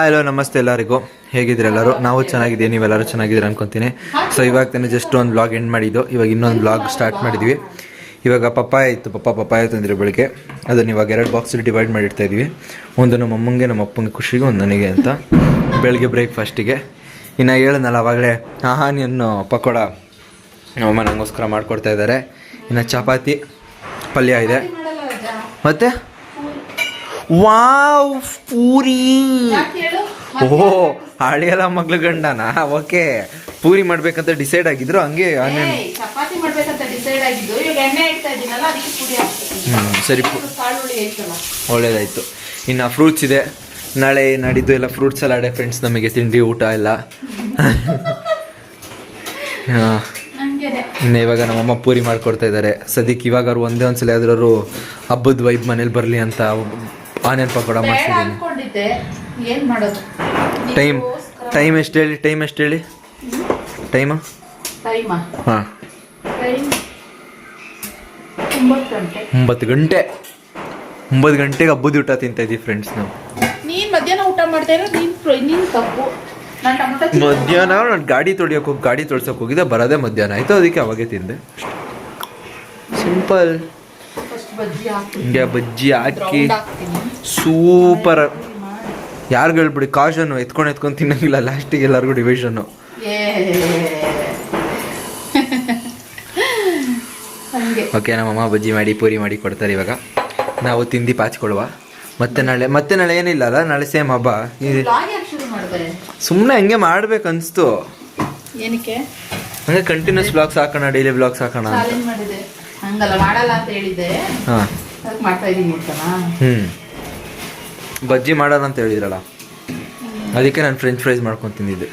Hi hello ನಮಸ್ತೆ ಎಲ್ಲರಿಗೂ. ಹೇಗಿದ್ದೀರ ಎಲ್ಲರೂ? ನಾವು ಚೆನ್ನಾಗಿದ್ದೀವಿ, ನೀವೆಲ್ಲರೂ ಚೆನ್ನಾಗಿದ್ದೀರ ಅನ್ಕೊತೀನಿ. ಸೊ ಇವಾಗ ತಾನೇ ಜಸ್ಟ್ ಒಂದು ಬ್ಲಾಗ್ ಎಂಡ್ ಮಾಡಿದ್ದು. ಇವಾಗ ಇನ್ನೊಂದು ಬ್ಲಾಗ್ ಸ್ಟಾರ್ಟ್ ಮಾಡಿದ್ವಿ. ಇವಾಗ ಪಪ್ಪಾಯ ಇತ್ತು, ಪಪ್ಪ ಪಪ್ಪಾಯ ತಂದಿರೋ ಬೆಳಿಗ್ಗೆ. ಅದನ್ನು ಇವಾಗ ಎರಡು ಬಾಕ್ಸ್ ಡಿವೈಡ್ ಮಾಡಿಡ್ತಾ ಇದೀವಿ. ಒಂದು ನಮ್ಮ ಅಮ್ಮಂಗೆ, ನಮ್ಮ ಅಪ್ಪಂಗೆ ಖುಷಿಗೆ, ಒಂದು ನನಗೆ ಅಂತ. ಬೆಳಗ್ಗೆ ಬ್ರೇಕ್ಫಾಸ್ಟಿಗೆ ಇನ್ನು ಹೇಳಿದ್ನಲ್ಲ, ಅವಾಗಲೇ ಆಹಾನಿಯನ್ನು ಪಕೋಡ ನಮ್ಮಮ್ಮ ನನಗೋಸ್ಕರ ಮಾಡಿಕೊಡ್ತಾ ಇದ್ದಾರೆ. ಇನ್ನು ಚಪಾತಿ, ಪಲ್ಯ ಇದೆ. ಮತ್ತೆ? ವಾವ್ ಪೂರಿ. ಓಹೋ ಹಳೆಯಲ್ಲ ಮಗ್ಳ ಗಂಡನ? ಓಕೆ. ಪೂರಿ ಮಾಡ್ಬೇಕಂತ ಡಿಸೈಡ್ ಆಗಿದ್ರು ಹಂಗೆ ಇವಾಗ ಹ್ಮ್ ಸರಿ ಒಳ್ಳೇದಾಯ್ತು. ಇನ್ನು ಫ್ರೂಟ್ಸ್ ಇದೆ. ನಾಳೆ ನಾಡಿದ್ದು ಎಲ್ಲ ಫ್ರೂಟ್ಸ್ ಸಲಾಡೆ ಫ್ರೆಂಡ್ಸ್ ನಮಗೆ ತಿಂಡಿ ಊಟ ಎಲ್ಲ. ಹಾ, ಇನ್ನು ಇವಾಗ ನಮ್ಮಮ್ಮ ಪೂರಿ ಮಾಡಿಕೊಡ್ತಾ ಇದ್ದಾರೆ ಸದ್ಯಕ್ಕೆ ಇವಾಗಾರು ಒಂದೇ ಒಂದ್ಸಲ ಯಾವ್ದಾದ್ರು ಹಬ್ಬದ ವೈಬ್ ಮನೇಲಿ ಬರಲಿ ಅಂತ ಆನಿಯನ್ ಪಕೋಡ ಮಾಡ್ಸಿದ್ದೀನಿ. ಟೈಮ್ ಟೈಮ್ ಎಷ್ಟು ಹೇಳಿ? ಟೈಮ್ ಎಷ್ಟು ಹೇಳಿ? ಟೈಮ ಟೈಮಾ ಹಾಂ. ಒಂಬತ್ತು ಗಂಟೆ. ಒಂಬತ್ತು ಗಂಟೆ. ಒಂಬತ್ತು ಗಂಟೆಗೆ ಹಬ್ಬದ ಊಟ ತಿಂತಾ ಇದ್ದೀವಿ ಫ್ರೆಂಡ್ಸ್ ನಾವು. ನೀನ್ ಮಧ್ಯಾಹ್ನ ಊಟ ಮಾಡ್ತಾ ಇರೋ ನೀನ್ ತಪ್ಪು. ಮಧ್ಯಾಹ್ನ ನಾನು ಗಾಡಿ ತೊಳಿಯೋಕೆ ಹೋಗಿ ಗಾಡಿ ತೊಳ್ಸೋಕೆ ಹೋಗಿದ್ದೆ ಬರೋದೇ ಮಧ್ಯಾಹ್ನ. ಆಯಿತು ಅದಕ್ಕೆ ಅವಾಗೇ ತಿಂದೆ. ಸಿಂಪಲ್ ಹಿಂಗೆ ಬಜ್ಜಿ ಹಾಕಿ ಸೂಪರ್. ಯಾರು ಹೇಳ್ಬಿಡಿ ಕಾಶನ್ನು ಎತ್ಕೊಂಡು ಎತ್ಕೊಂಡು ತಿನ್ನಂಗಿಲ್ಲ ಲಾಸ್ಟಿಗೆ ಎಲ್ಲರಿಗೂ ಡಿವಿಷನ್ನು ಓಕೆ ನಮ್ಮ ಓಕೆ ನಮ್ಮಮ್ಮ ಬಜ್ಜಿ ಮಾಡಿ ಪೂರಿ ಮಾಡಿ ಕೊಡ್ತಾರೆ ಇವಾಗ. ನಾವು ತಿಂದು ಪಾಚಿಕೊಳ್ಳುವ ಮತ್ತೆ ನಾಳೆ ಮತ್ತೆ ನಾಳೆ ಏನಿಲ್ಲ ಅಲ್ಲ ನಾಳೆ ಸೇಮ್ ಹಬ್ಬ. ಸುಮ್ಮನೆ ಹಂಗೆ ಮಾಡ್ಬೇಕು ಅನ್ಸ್ತು ಏನಕ್ಕೆ? ಹಂಗೆ ಕಂಟಿನ್ಯೂಸ್ ಬ್ಲಾಗ್ಸ್ ಹಾಕೋಣ ಡೈಲಿ ಬ್ಲಾಗ್ಸ್ ಹಾಕೋಣ ಹಂಗಲ್ಲ ಮಾಡಲ್ಲ ಅಂತ ಹೇಳಿದ್ದೆ. ಹಾಂ. ಅದಕ್ಕೆ ಮಾಡ್ತಾ ಹ್ಞೂ ಬಜ್ಜಿ ಮಾಡೋಣ ಅಂತ ಹೇಳಿದ್ರಲ್ಲ? ಅದಕ್ಕೆ ನಾನು ಫ್ರೆಂಚ್ ಫ್ರೈಸ್ ಮಾಡ್ಕೊಂಡು ತಿಂದಿದ್ದೆ.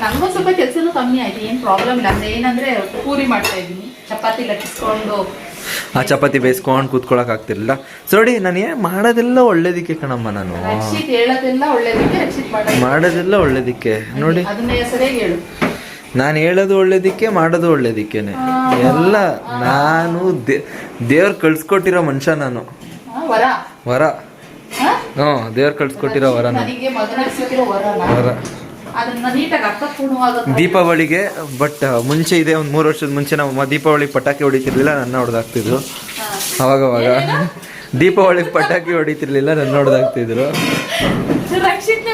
ನನಗೂ ಸ್ವಲ್ಪ ಕೆಲಸನೂ ಕಮ್ಮಿ ಆಯ್ತು ಏನು ಪ್ರಾಬ್ಲಮ್ ಇಲ್ಲ. ಅಂದ್ರೆ ಏನಂದ್ರೆ ಪೂರಿ ಮಾಡ್ತಾ ಇದ್ದೀನಿ ಚಪಾತಿ ಲಟ್ಟಿಸ್ಕೊಂಡು. ಆ ಚಪಾತಿ ಬೇಯಿಸ್ಕೊಂಡು ಕೂತ್ಕೊಳಕ್ ಆಗ್ತಿರ್ಲಿಲ್ಲ. ಸೋಡಿ ನನಗೆ ನಾನು ಏನು ಮಾಡೋದೆಲ್ಲ ಒಳ್ಳೇದಿಕ್ಕೆ ಕಣಮ್ಮ ನಾನು. ರಕ್ಷಿತ್ ಹೇಳೋದೆಲ್ಲ ಒಳ್ಳೇದಕ್ಕೆ ರಕ್ಷಿತ್ ಮಾಡೋದು ಮಾಡೋದೆಲ್ಲ ಒಳ್ಳೇದಕ್ಕೆ. ನೋಡಿ. ಅದನ್ನೇ ಸರಿಯಾಗಿ ಹೇಳು. ನಾನು ಹೇಳೋದು ಒಳ್ಳೇದಕ್ಕೆ ಮಾಡೋದು ಒಳ್ಳೇದಕ್ಕೇನೆ. ಎಲ್ಲ ನಾನು ದೇವ್ರು ಕಳ್ಸ್ಕೊಟ್ಟಿರೋ ಮನುಷ್ಯ ನಾನು. ವರ? ಹ್ಞೂ ದೇವ್ರು ಕಳ್ಸ್ಕೊಟ್ಟಿರೋ ವರ ವರ. ದೀಪಾವಳಿಗೆ ಬಟ್ ಮುಂಚೆ ಇದೆ ಒಂದು ಮೂರು ವರ್ಷದ ಮುಂಚೆ ನಾವು ದೀಪಾವಳಿ ಪಟಾಕಿ ಹೊಡಿತಿರ್ಲಿಲ್ಲ ನನ್ನ ಹೊಡೆದಾಗ್ತಿದ್ರು ಅವಾಗ ದೀಪಾವಳಿಗೆ ಪಟಾಕಿ ಹೊಡಿತಿರ್ಲಿಲ್ಲ ನನ್ನ ನೋಡ್ದಾಗ್ತಿದ್ರು. ರಕ್ಷಿತ್ನೇ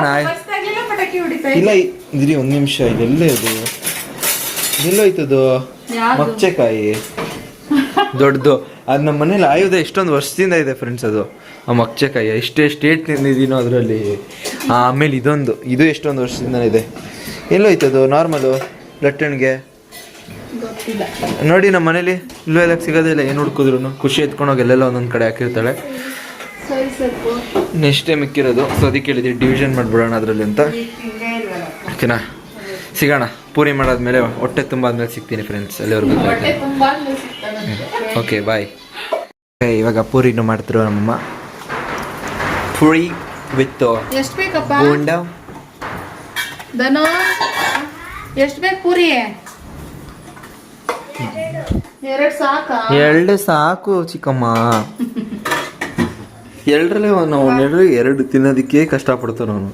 ನಾಯಿ ಇಲ್ಲ ಇದ್ರಿ. ಒಂದು ನಿಮಿಷ ಇದೆಲ್ಲೇ ಅದು ಎಲ್ಲೋಯ್ತದು? ಮಚ್ಚೆಕಾಯಿ. ದೊಡ್ಡದು. ಅದು ನಮ್ಮ ಮನೇಲಿ ಆಯುಧ ಎಷ್ಟೊಂದು ವರ್ಷದಿಂದ ಇದೆ ಫ್ರೆಂಡ್ಸ್ ಅದು. ಆ ಮಚ್ಚೆಕಾಯಿ ಎಷ್ಟೇ ಸ್ಟೇಟ್ ತಿಂದಿದ್ದೀನೋ ಅದರಲ್ಲಿ. ಆಮೇಲೆ ಇದೊಂದು ಇದು ಎಷ್ಟೊಂದು ವರ್ಷದಿಂದ ಇದೆ. ಎಲ್ಲೋಯ್ತದು ನಾರ್ಮಲು ಲಟ್ಟಣಿಗೆ? ನೋಡಿ ನಮ್ಮ ಮನೇಲಿ ಇಲ್ಲೂ ಎಲ್ಲ ಸಿಗೋದಿಲ್ಲ ಏನು ಹುಡ್ಕಿದ್ರು ಖುಷಿ ಎತ್ಕೊಂಡೋಗಿ ಎಲ್ಲೆಲ್ಲ ಒಂದೊಂದು ಕಡೆ ಹಾಕಿರ್ತಾಳೆ. ನೆಕ್ಸ್ಟ್ ಟೈಮ್ ಇಕ್ಕಿರೋದು. ಸೊ ಅದಕ್ಕೆ ಹೇಳಿದ್ವಿ ಡಿವಿಷನ್ ಮಾಡಿಬಿಡೋಣ ಅದರಲ್ಲಿ ಅಂತ. ಇಲ್ವಲ್ಲ. ಓಕೆನಾ? ಸಿಗೋಣ. ಪೂರಿ ಮಾಡಾದ್ಮೇಲೆ ಹೊಟ್ಟೆ ತುಂಬ ಆದ್ಮೇಲೆ ಸಿಗ್ತೀನಿ ಫ್ರೆಂಡ್ಸ್ ಸಿಗ್ತಾನಂತೆ ಓಕೆ ಬಾಯ್ ಇವಾಗ ಪೂರಿನೂ ಮಾಡ್ತಿರೋ ನಮ್ಮಮ್ಮ. ಪೂರಿ ವಿತ್ ಎಷ್ಟು ಬೇಕಪ್ಪ? ಬೋಂಡ. ಧನು. ಎಷ್ಟ್ ಬೇಕು ಪೂರಿ ಎರಡ್ ಸಾಕಾ? ಎರಡು ಸಾಕು ಚಿಕ್ಕಮ್ಮ. ಎರಡರಲ್ಲೇ ನಾವು ಎರಡು ಎರಡು ತಿನ್ನೋದಕ್ಕೆ ಕಷ್ಟಪಡ್ತಾನೆ ಅವನು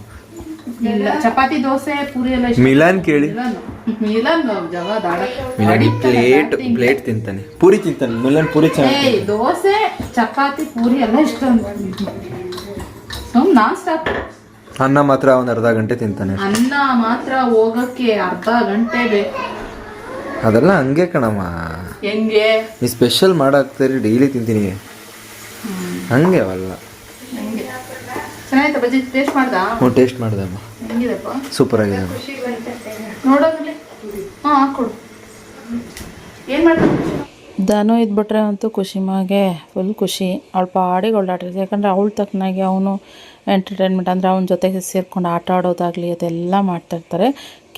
ಇಲ್ಲ ಚಪಾತಿ ದೋಸೆ ಪೂರಿ ಎಲ್ಲ ಇಷ್ಟ ಮಿಲಾನ್ ಕೇಳಿ. ಮಿಲನ್? ಮಿಲನ್ ಜಗ ದಾಡ. ಮಿಲಾನ್ ಪ್ಲೇಟ್ ಪ್ಲೇಟ್ ತಿಂತಾನೆ. ಪೂರಿ ತಿಂತಾನೆ. ಮಿಲಾನ್ ಪೂರಿ ಚೆನ್ನಾಗಿ ಏಯ್ ದೋಸೆ ಚಪಾತಿ ಪೂರಿ ಎಲ್ಲ ಇಷ್ಟ ಸುಮ್ ನಾನ್ ಸ್ಟಾಪ್ ಅನ್ನ ಮಾತ್ರ ಒಂದು ಅರ್ಧ ಗಂಟೆ ತಿಂತಾನೆ ಅನ್ನ ಮಾತ್ರ ಹೋಗಕ್ಕೆ ಅರ್ಧ ಗಂಟೆ ಬೇಕು ಅದೆಲ್ಲ ಹಂಗೆ ಕಣಮ್ಮ. ಹೆಂಗೆ? ನೀ ಸ್ಪೆಷಲ್ ಮಾಡಾಕ್ತೀರಿ ಡೈಲಿ ತಿಂತೀನಿ. ಹಂಗೆ ಅವಲ್ಲ. ಬಜ್ಜಿ? ಟೇಸ್ಟ್ ಮಾಡ್ದ? ಹ್ಞೂ ಟೇಸ್ಟ್ ಮಾಡ್ದಮ್ಮ ಹೆಂಗಿದೆಪ್ಪ? ಸೂಪರ್ ಆಗಿದೆ ನೋಡೋದ್ರಲ್ಲಿ? ಹಾಂ ಹಾಕೊಡು ಏನು ಧನು ಇದ್ಬಿಟ್ರೆ ಅಂತೂ ಖುಷಿಮಾಗೆ ಫುಲ್ ಖುಷಿ. ಅವಳ ಪಾಡಿಗೆ ಓಡಾಡಿರ್ತೀವಿ ಯಾಕಂದರೆ ಅವಳ ತಕ್ಕನಾಗಿ ಅವನು ಎಂಟರ್ಟೈನ್ಮೆಂಟ್ ಅಂದರೆ ಅವನ ಜೊತೆಗೆ ಸೇರ್ಕೊಂಡು ಆಟ ಆಡೋದಾಗಲಿ ಅದೆಲ್ಲ ಮಾಡ್ತಾಯಿರ್ತಾರೆ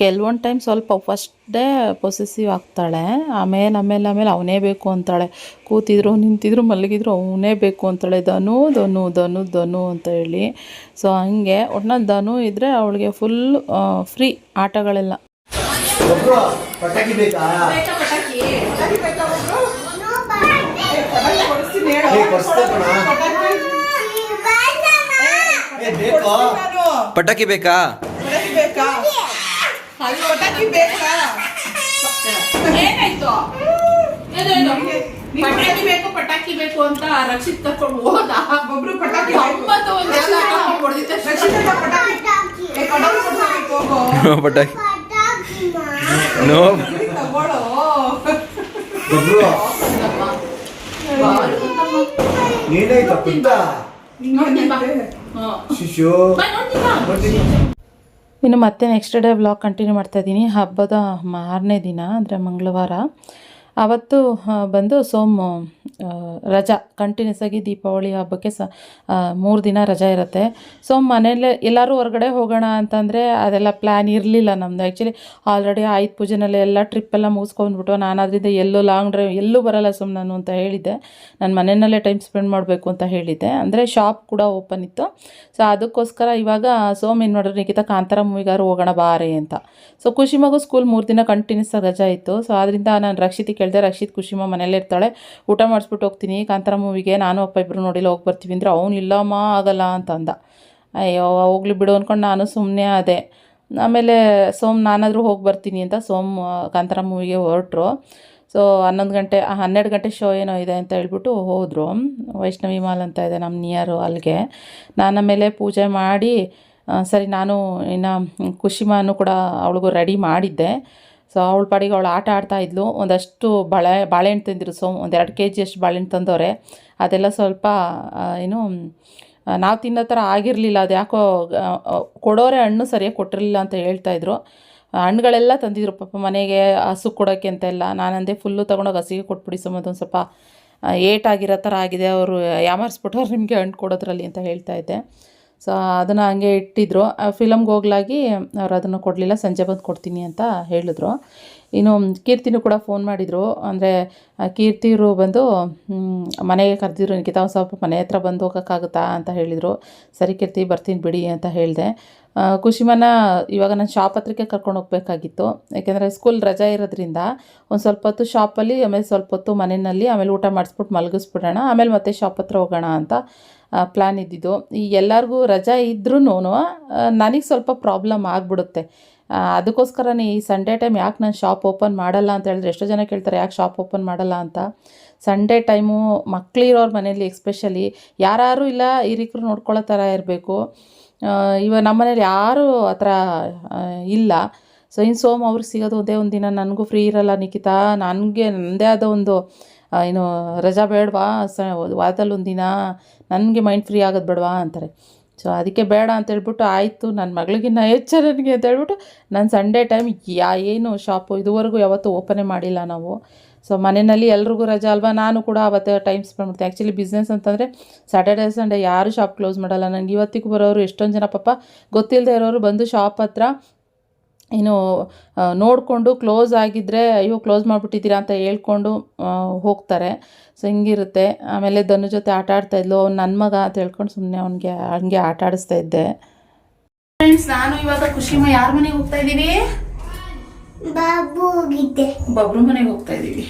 ಕೆಲವೊಂದು ಟೈಮ್ ಸ್ವಲ್ಪ ಫಸ್ಟೇ ಡೇ ಪೊಸೆಸಿವ್ ಆಗ್ತಾಳೆ. ಆಮೇಲೆ ಆಮೇಲೆ ಆಮೇಲೆ ಅವನೇ ಬೇಕು ಅಂತಾಳೆ. ಕೂತಿದ್ರು ನಿಂತಿದ್ರು ಮಲಗಿದ್ರು ಅವನೇ ಬೇಕು ಅಂತಾಳೆ. ಧನು ಧನು ಧನು ಧನು ಅಂತ ಹೇಳಿ. ಸೊ ಹಂಗೆ ಒಟ್ನಲ್ಲಿ ಧನು ಇದ್ದರೆ ಅವಳಿಗೆ ಫುಲ್ ಫ್ರೀ ಆಟಗಳೆಲ್ಲ. ಪಟಾಕಿ ಬೇಕಾ? ಏನಾಯ್ತು? ಏನೇನು? ಪಟಾಕಿ ಬೇಕು ಪಟಾಕಿ ಬೇಕು ಅಂತ ರಕ್ಷಿತ್ ತಕೊಂಡು ಹೋದ. ಒಬ್ರು ಪಟಾಕಿ ಒಂಬತ್ತು ಒಂದು ಹೊಡ್ದಿದ್ದೆ. ಪಟಾಕಿ. ನೋ ಏನಾಯ್ತು ಪುಟ್ಟ ನೋಡ್ತೀನಿ ಬಾ. ಹಾ. ಶಿಶು. ಬಾ, ನೋಡ್ತೀನಿ ಬಾ. ಇನ್ನು ಮತ್ತೆ ನೆಕ್ಸ್ಟ್ ಡೇ ಬ್ಲಾಗ್ ಕಂಟಿನ್ಯೂ ಮಾಡ್ತಾ ಇದ್ದೀನಿ. ಹಬ್ಬದ ಮಾರನೇ ದಿನ ಅಂದರೆ ಮಂಗಳವಾರ. ಆವತ್ತು ಬಂದು ಸೋಮ ರಜಾ ಕಂಟಿನ್ಯೂಸ್ ಆಗಿ ದೀಪಾವಳಿ ಹಬ್ಬಕ್ಕೆ ಸ ಮೂರು ದಿನ ರಜಾ ಇರುತ್ತೆ. ಸೊ ಮನೇಲೆ ಎಲ್ಲರೂ ಹೊರಗಡೆ ಹೋಗೋಣ ಅಂತಂದರೆ ಅದೆಲ್ಲ ಪ್ಲ್ಯಾನ್ ಇರಲಿಲ್ಲ ನಮ್ಮದು ಆ್ಯಕ್ಚುಲಿ ಆಲ್ರೆಡಿ ಆಯ್ತು ಪೂಜೆನಲ್ಲಿ ಎಲ್ಲ ಟ್ರಿಪ್ಪೆಲ್ಲ ಮುಗಿಸ್ಕೊಂಡ್ಬಿಟ್ಟು ನಾನು ಅದರಿಂದ ಎಲ್ಲೂ ಲಾಂಗ್ ಡ್ರೈವ್ ಎಲ್ಲೂ ಬರಲ್ಲ ಸುಮ್ ನಾನು ಅಂತ ಹೇಳಿದ್ದೆ. ನಾನು ಮನೆಯಲ್ಲೇ ಟೈಮ್ ಸ್ಪೆಂಡ್ ಮಾಡಬೇಕು ಅಂತ ಹೇಳಿದ್ದೆ. ಅಂದರೆ ಶಾಪ್ ಕೂಡ ಓಪನ್ ಇತ್ತು. ಸೊ ಅದಕ್ಕೋಸ್ಕರ ಇವಾಗ ಸೋಮ್ ಏನು ಮಾಡಿದ್ರು ನಿಖಿತ, ಕಾಂತಾರ ಮೂವಿಗಾರು ಹೋಗೋಣ ಬಾರೆ ಅಂತ. ಸೊ ಖುಷಿ ಮಗು ಸ್ಕೂಲ್ ಮೂರು ದಿನ ಕಂಟಿನ್ಯೂಸ್ ರಜಾ ಇತ್ತು. ಸೊ ಅದರಿಂದ ನಾನು ರಕ್ಷಿತಿಗೆ ಕೇಳಿದೆ ರಕ್ಷಿತ್ ಖುಷಿಮ ಮನೇಲೇ ಇರ್ತಾಳೆ. ಊಟ ಮಾಡಿಸ್ಬಿಟ್ಟು ಹೋಗ್ತೀನಿ. ಕಾಂತಾರ ಮೂವಿಗೆ ನಾನು ಅಪ್ಪ ಇಬ್ಬರು ನೋಡಿಲ್ಲ, ಹೋಗಿ ಬರ್ತೀವಿ ಅಂದರೆ ಅವ್ನು ಇಲ್ಲಮ್ಮ ಆಗಲ್ಲ ಅಂತ ಅಂದ ಅಯ್ಯೋ, ಹೋಗ್ಲಿ ಬಿಡು ಅಂದ್ಕೊಂಡು ನಾನು ಸುಮ್ಮನೆ ಅದೇ ಆಮೇಲೆ ಸೋಮ್ ನಾನಾದರೂ ಹೋಗಿ ಬರ್ತೀನಿ ಅಂತ ಸೋಮ್ ಕಾಂತಾರ ಮೂವಿಗೆ ಹೊರಟ್ರು. ಸೊ ಹನ್ನೊಂದು ಗಂಟೆ ಹನ್ನೆರಡು ಗಂಟೆ ಶೋ ಏನೋ ಇದೆ ಅಂತ ಹೇಳ್ಬಿಟ್ಟು ಹೋದರು. ವೈಷ್ಣವಿ ಮಾಲ್ ಅಂತ ಇದೆ ನಮ್ಮ ನಿಯರು ಅಲ್ಲಿಗೆ ನಾನು ಆಮೇಲೆ ಪೂಜೆ ಮಾಡಿ ಸರಿ ನಾನು ಇನ್ನು ಖುಷಿಮಾನು ಕೂಡ ಅವಳಿಗೂ ರೆಡಿ ಮಾಡಿದ್ದೆ. ಸೊ ಅವಳ ಪಾಡಿಗೆ ಅವಳು ಆಟ ಆಡ್ತಾ ಇದ್ಲು. ಒಂದಷ್ಟು ಬಾಳೆ, ಬಾಳೆಹಣ್ಣು ತಿಂದಿರು ಸೊ ಒಂದೆರಡು ಕೆ ಜಿಯಷ್ಟು ಬಾಳೆಹಣ್ಣು ತಂದವ್ರೆ. ಅದೆಲ್ಲ ಸ್ವಲ್ಪ ಏನು ನಾವು ತಿನ್ನೋ ಥರ ಆಗಿರಲಿಲ್ಲ. ಅದು ಯಾಕೋ ಕೊಡೋರೆ ಹಣ್ಣು ಸರಿಯಾಗಿ ಕೊಟ್ಟಿರಲಿಲ್ಲ ಅಂತ ಹೇಳ್ತಾಯಿದ್ರು ಹಣ್ಣುಗಳೆಲ್ಲ ತಂದಿದ್ರು. ಪಾಪ ಮನೆಗೆ ಹಸು ಕೊಡೋಕ್ಕೆ ಅಂತೆಲ್ಲ. ನಾನಂದೆ ಫುಲ್ಲು ತೊಗೊಂಡೋಗಿ ಹಸಿಗೆ ಕೊಟ್ಬಿಡಿ ಸುಮ್ಮನೆ ಸ್ವಲ್ಪ ಏಟಾಗಿರೋ ಥರ ಆಗಿದೆ. ಅವರು ಯಾಮಾರಿಸ್ಬಿಟ್ಟು ಅವ್ರು ನಿಮಗೆ ಹಣ್ಣು ಕೊಡೋದ್ರಲ್ಲಿ ಅಂತ ಹೇಳ್ತಾ ಇದ್ದೆ. ಸೊ ಅದನ್ನು ಹಂಗೆ ಇಟ್ಟಿದ್ರು. ಫಿಲಮ್ಗೆ ಹೋಗ್ಲಾಗಿ ಅವ್ರು ಅದನ್ನು ಕೊಡಲಿಲ್ಲ, ಸಂಜೆ ಬಂದು ಕೊಡ್ತೀನಿ ಅಂತ ಹೇಳಿದ್ರು. ಇನ್ನು ಕೀರ್ತಿನೂ ಕೂಡ ಫೋನ್ ಮಾಡಿದರು. ಅಂದರೆ ಕೀರ್ತಿರು ಬಂದು ಮನೆಗೆ ಕರೆದಿದ್ರು ನಿಖಿತ ಸ್ವಲ್ಪ ಮನೆ ಹತ್ರ ಬಂದು ಹೋಗೋಕ್ಕಾಗುತ್ತಾ? ಅಂತ ಹೇಳಿದರು. ಸರಿ ಕೀರ್ತಿ, ಬರ್ತೀನಿ ಬಿಡಿ ಅಂತ ಹೇಳಿದೆ. ಖುಷಿಮನ ಇವಾಗ ನಾನು ಶಾಪ್ ಹತ್ರಕ್ಕೆ ಕರ್ಕೊಂಡು ಹೋಗ್ಬೇಕಾಗಿತ್ತು. ಯಾಕೆಂದರೆ ಸ್ಕೂಲ್ ರಜಾ ಇರೋದ್ರಿಂದ ಒಂದು ಸ್ವಲ್ಪ ಹೊತ್ತು ಶಾಪಲ್ಲಿ ಆಮೇಲೆ ಸ್ವಲ್ಪ ಹೊತ್ತು ಮನೆಯಲ್ಲಿ, ಆಮೇಲೆ ಊಟ ಮಾಡಿಸ್ಬಿಟ್ಟು ಮಲಗಿಸ್ಬಿಡೋಣ, ಆಮೇಲೆ ಮತ್ತೆ ಶಾಪ್ ಹತ್ರ ಹೋಗೋಣ ಅಂತ ಪ್ಲ್ಯಾನ್ ಇದ್ದಿದ್ದು. ಈ ಎಲ್ಲರಿಗೂ ರಜಾ ಇದ್ರೂ ನನಗೆ ಸ್ವಲ್ಪ ಪ್ರಾಬ್ಲಮ್ ಆಗಿಬಿಡುತ್ತೆ. ಅದಕ್ಕೋಸ್ಕರನೇ ಈ ಸಂಡೇ ಟೈಮ್ ಯಾಕೆ ನಾನು ಶಾಪ್ ಓಪನ್ ಮಾಡಲ್ಲ ಅಂತ ಹೇಳಿದ್ರೆ, ಎಷ್ಟೋ ಜನ ಕೇಳ್ತಾರೆ, ಯಾಕೆ ಶಾಪ್ ಓಪನ್ ಮಾಡಲ್ಲ ಅಂತ? ಸಂಡೇ ಟೈಮು ಮಕ್ಕಳಿರೋರ ಮನೇಲಿ ಎಕ್ಸ್ಪೆಷಲಿ ಯಾರು ಇಲ್ಲ ಹಿರಿಕರು ನೋಡ್ಕೊಳ್ಳೋ ಥರ ಇರಬೇಕು. ಇವಾಗ ನಮ್ಮ ಮನೇಲಿ ಯಾರೂ ಆ, ಇಲ್ಲ. ಸೊ ಇನ್ನು ಸೋಮ್ ಅವ್ರಿಗೆ ಸಿಗೋದು ಒಂದೇ ಒಂದು ದಿನ, ನನಗೂ ಫ್ರೀ ಇರಲ್ಲ ನಿಖಿತಾ. ನನಗೆ ನನ್ನದೇ ಆದ ಒಂದು ಏನು, ರಜಾ ಬೇಡವಾ? ಸ ವಾರದಲ್ಲಿ ಒಂದು ದಿನ ನನಗೆ ಮೈಂಡ್ ಫ್ರೀ ಆಗೋದು ಬೇಡವಾ ಅಂತಾರೆ. ಸೊ ಅದಕ್ಕೆ ಬೇಡ ಅಂತ ಹೇಳ್ಬಿಟ್ಟು ಆಯಿತು ನನ್ನ ಮಗಳಿಗಿನ್ನ ಹೆಚ್ಚು ನನಗೆ ಅಂತ ಹೇಳ್ಬಿಟ್ಟು ನಾನು ಸಂಡೇ ಟೈಮ್ ಯಾ, ಏನು ಶಾಪು ಇದುವರೆಗೂ ಯಾವತ್ತೂ ಓಪನೇ ಮಾಡಿಲ್ಲ ನಾವು. ಸೊ ಮನೆಯಲ್ಲಿ ಎಲ್ರಿಗೂ ರಜಾ ಅಲ್ವಾ? ನಾನು ಕೂಡ ಅವತ್ತು ಟೈಮ್ ಸ್ಪೆಂಡ್ ಮಾಡ್ತೀನಿ. ಆ್ಯಕ್ಚುಲಿ ಬಿಸ್ನೆಸ್ ಅಂತಂದರೆ ಸ್ಯಾಟರ್ಡೇ ಸಂಡೇ ಯಾರು ಶಾಪ್ ಕ್ಲೋಸ್ ಮಾಡಲ್ಲ. ನನಗೆ ಇವತ್ತಿಗೂ ಬರೋರು ಎಷ್ಟೊಂದು ಜನ ಪಾಪ ಗೊತ್ತಿಲ್ಲದೆ ಇರೋರು ಬಂದು ಶಾಪ್ ಹತ್ರ ಏನು ನೋಡಿಕೊಂಡು ಕ್ಲೋಸ್ ಆಗಿದ್ದರೆ ಅಯ್ಯೋ ಕ್ಲೋಸ್ ಮಾಡಿಬಿಟ್ಟಿದ್ದೀರಾ ಅಂತ ಹೇಳ್ಕೊಂಡು ಹೋಗ್ತಾರೆ. ಸೊ ಹಿಂಗಿರುತ್ತೆ. ಆಮೇಲೆ ಧನು ಜೊತೆ ಆಟ ಆಡ್ತಾ ಇದ್ಲು. ಅವ್ನು ನನ್ನ ಮಗ ಅಂತ ಹೇಳ್ಕೊಂಡು ಸುಮ್ಮನೆ ಅವ್ನಿಗೆ ಹಂಗೆ ಆಟ ಆಡಿಸ್ತಾ ಇದ್ದೆ. ಫ್ರೆಂಡ್ಸ್ ನಾನು ಇವಾಗ ಖುಷಿಮ ಯಾರ ಮನೆಗೆ ಹೋಗ್ತಾ ಇದ್ದೀವಿ? ಬಾಬು ಹೋಗಿದ್ದೆ. ಬಬ್ರು ಮನೆಗೆ ಹೋಗ್ತಾ ಇದ್ದೀವಿ.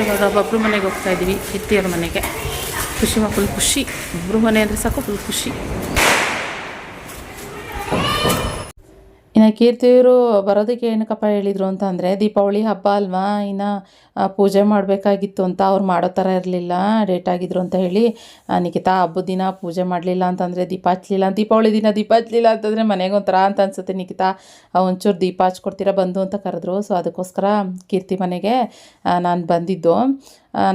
ಇವಾಗ ಬಬ್ರು ಮನೆಗೆ ಹೋಗ್ತಾ ಇದ್ದೀವಿ ಕಿತ್ತಿಯವ್ರ ಮನೆಗೆ. ಖುಷಿ ಫುಲ್ ಖುಷಿ. ಬಬ್ರು ಮನೆ ಅಂದರೆ ಸಾಕು ಫುಲ್ ಖುಷಿ ಇನ್ನು ಕೀರ್ತಿಯವರು ಬರೋದಕ್ಕೆ ಏನಕ್ಕಪ್ಪ ಹೇಳಿದರು ಅಂತ ಅಂದರೆ, ದೀಪಾವಳಿ ಹಬ್ಬ ಅಲ್ವಾ? ಇನ್ನು ಪೂಜೆ ಮಾಡಬೇಕಾಗಿತ್ತು ಅಂತ ಅವ್ರು ಮಾಡೋ ಥರ ಇರಲಿಲ್ಲ ಡೇಟ್ ಆಗಿದ್ರು ಅಂತ ಹೇಳಿ ನಿಖಿತಾ ಹಬ್ಬದ ದಿನ ಪೂಜೆ ಮಾಡಲಿಲ್ಲ ಅಂತಂದರೆ ದೀಪ ಹಚ್ಚಲಿಲ್ಲ ದೀಪಾವಳಿ ದಿನ ದೀಪ ಹಚ್ಚಲಿಲ್ಲ ಅಂತಂದರೆ ಮನೆಗೆ ಒಂಥರ ಅಂತ ಅನ್ಸುತ್ತೆ ನಿಖಿತಾ. ಒಂಚೂರು ದೀಪ ಹಚ್ಕೊಡ್ತೀರಾ ಬಂದು ಅಂತ ಕರೆದ್ರು. ಸೊ ಅದಕ್ಕೋಸ್ಕರ ಕೀರ್ತಿ ಮನೆಗೆ ನಾನು ಬಂದಿದ್ದು.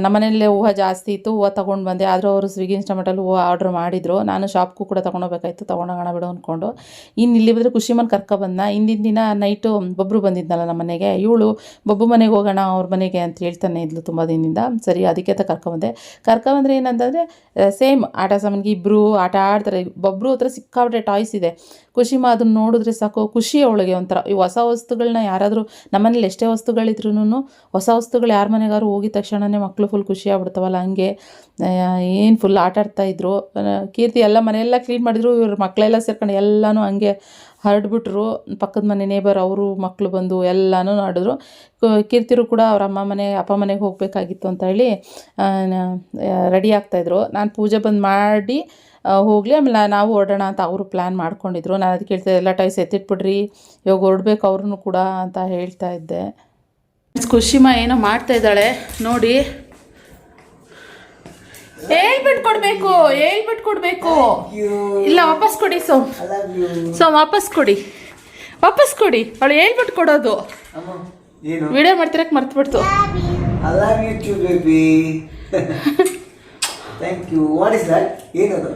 ನಮ್ಮನೇಲಿ ಹೂವು ಜಾಸ್ತಿ ಇತ್ತು, ಹೂವು ತೊಗೊಂಡು ಬಂದೆ. ಆದರೂ ಅವರು ಸ್ವಿಗ್ಗಿ ಇನ್ಸ್ಟಾಮೆಟಲ್ಲಿ ಹೂವು ಆರ್ಡ್ರ್ ಮಾಡಿದರು. ನಾನು ಶಾಪ್ಗೂ ಕೂಡ ತೊಗೊಂಡೋಗ್ಬೇಕಾಯ್ತು ತೊಗೊಂಡೋಗೋಣ ಬಿಡು ಅಂದ್ಕೊಂಡು ಇನ್ನು ಇಲ್ಲಿ ಬಂದರೆ ಖುಷಿಮನ್ ಕರ್ಕೊಬಂದ ಹಿಂದಿನ ದಿನ ನೈಟು ಬೊಬ್ಬರು ಬಂದಿದ್ನಲ್ಲ ನಮ್ಮ ಮನೆಗೆ. ಇವಳು, ಬೊಬ್ಬು ಮನೆಗೆ ಹೋಗೋಣ ಅವ್ರ ಮನೆಗೆ ಅಂತ ಹೇಳ್ತಾನೆ ಇದ್ಲು ತುಂಬ ದಿನದಿಂದ. ಸರಿ, ಅದಕ್ಕೆ ಅಂತ ಕರ್ಕೊಬಂದೆ ಕರ್ಕೊಬಂದ್ರೆ ಏನಂತಂದರೆ ಸೇಮ್ ಆಟ ಸಾಮಾನಿಗೆ ಇಬ್ಬರು ಆಟ ಆಡ್ತಾರೆ. ಬೊಬ್ಬರು ಹತ್ರ ಸಿಕ್ಕಾಪಟ್ಟೆ ಟಾಯ್ಸ್ ಇದೆ. ಖುಷಿ ಮಾ ಅದನ್ನ ನೋಡಿದ್ರೆ ಸಾಕು. ಖುಷಿ ಅವಳಿಗೆ ಒಂಥರ. ಈ ಹೊಸ ವಸ್ತುಗಳನ್ನ ಯಾರಾದರೂ, ನಮ್ಮನೇಲಿ ಎಷ್ಟೇ ವಸ್ತುಗಳಿದ್ರೂ ಹೊಸ ವಸ್ತುಗಳು ಯಾರ ಮನೆಗಾದ್ರು ಹೋಗಿದ ತಕ್ಷಣವೇ ಫುಲ್ ಖುಷಿ ಆಗ್ಬಿಡ್ತಾವಲ್ಲ ಹಂಗೆ ಏನು ಫುಲ್ ಆಟ ಆಡ್ತಾ ಇದ್ರು. ಆ, ಕೀರ್ತಿ ಎಲ್ಲ ಮನೆಯೆಲ್ಲ ಕ್ಲೀನ್ ಮಾಡಿದ್ರು ಇವ್ರ ಮಕ್ಕಳೆಲ್ಲ ಸೇರ್ಕೊಂಡು ಎಲ್ಲನೂ ಹಂಗೆ ಹರಡ್ಬಿಟ್ರು. ಪಕ್ಕದ ಮನೆ ನೇಬರ್ ಅವರು ಮಕ್ಕಳು ಬಂದು ಎಲ್ಲನೂ ಆಡಿದ್ರು. ಕೀರ್ತಿರು ಕೂಡ ಅವ್ರ ಅಮ್ಮ ಮನೆ ಅಪ್ಪ ಮನೆಗೆ ಹೋಗಬೇಕಾಗಿತ್ತು ಅಂತ ಹೇಳಿ ರೆಡಿ ಆಗ್ತಾಯಿದ್ರು ನಾನು ಪೂಜೆ ಬಂದು ಮಾಡಿ ಹೋಗಲಿ ಆಮೇಲೆ ನಾವು ಹೊರಡೋಣ ಅಂತ ಅವರು ಪ್ಲ್ಯಾನ್ ಮಾಡ್ಕೊಂಡಿದ್ರು. ನಾನು ಅದಕ್ಕೆ ಹೇಳ್ತಾ ಎಲ್ಲ ಟೈಸ್ ಎತ್ತಿಟ್ಬಿಡ್ರಿ ಇವಾಗ ಹೊರಡ್ಬೇಕು ಅವ್ರೂ ಕೂಡ ಅಂತ ಹೇಳ್ತಾ ಇದ್ದೆ. ಖುಷಿಮಾ ಏನೋ ಮಾಡ್ತಾ ಇದ್ದಾಳೆ ನೋಡಿ. ಹೇಳ್ಬಿಟ್ಟು ಕೊಡಬೇಕು ಹೇಳ್ಬಿಟ್ಟು ಕೊಡಬೇಕು. ಇಲ್ಲ ವಾಪಸ್ ಕೊಡಿ ಸೋಮ್. ಸೋಮ್ ವಾಪಸ್ ಕೊಡಿ. ವಾಪಸ್ ಕೊಡಿ. ಅವಳು ಹೇಳ್ಬಿಟ್ಟು ಕೊಡೋದು. ವಿಡಿಯೋ ಮಾಡ್ತಿರಕ್ಕೆ ಮರ್ತ್ಬಿಡ್ತು. ಬಿಡ್ತು you too baby thank you what is that ಏನದು?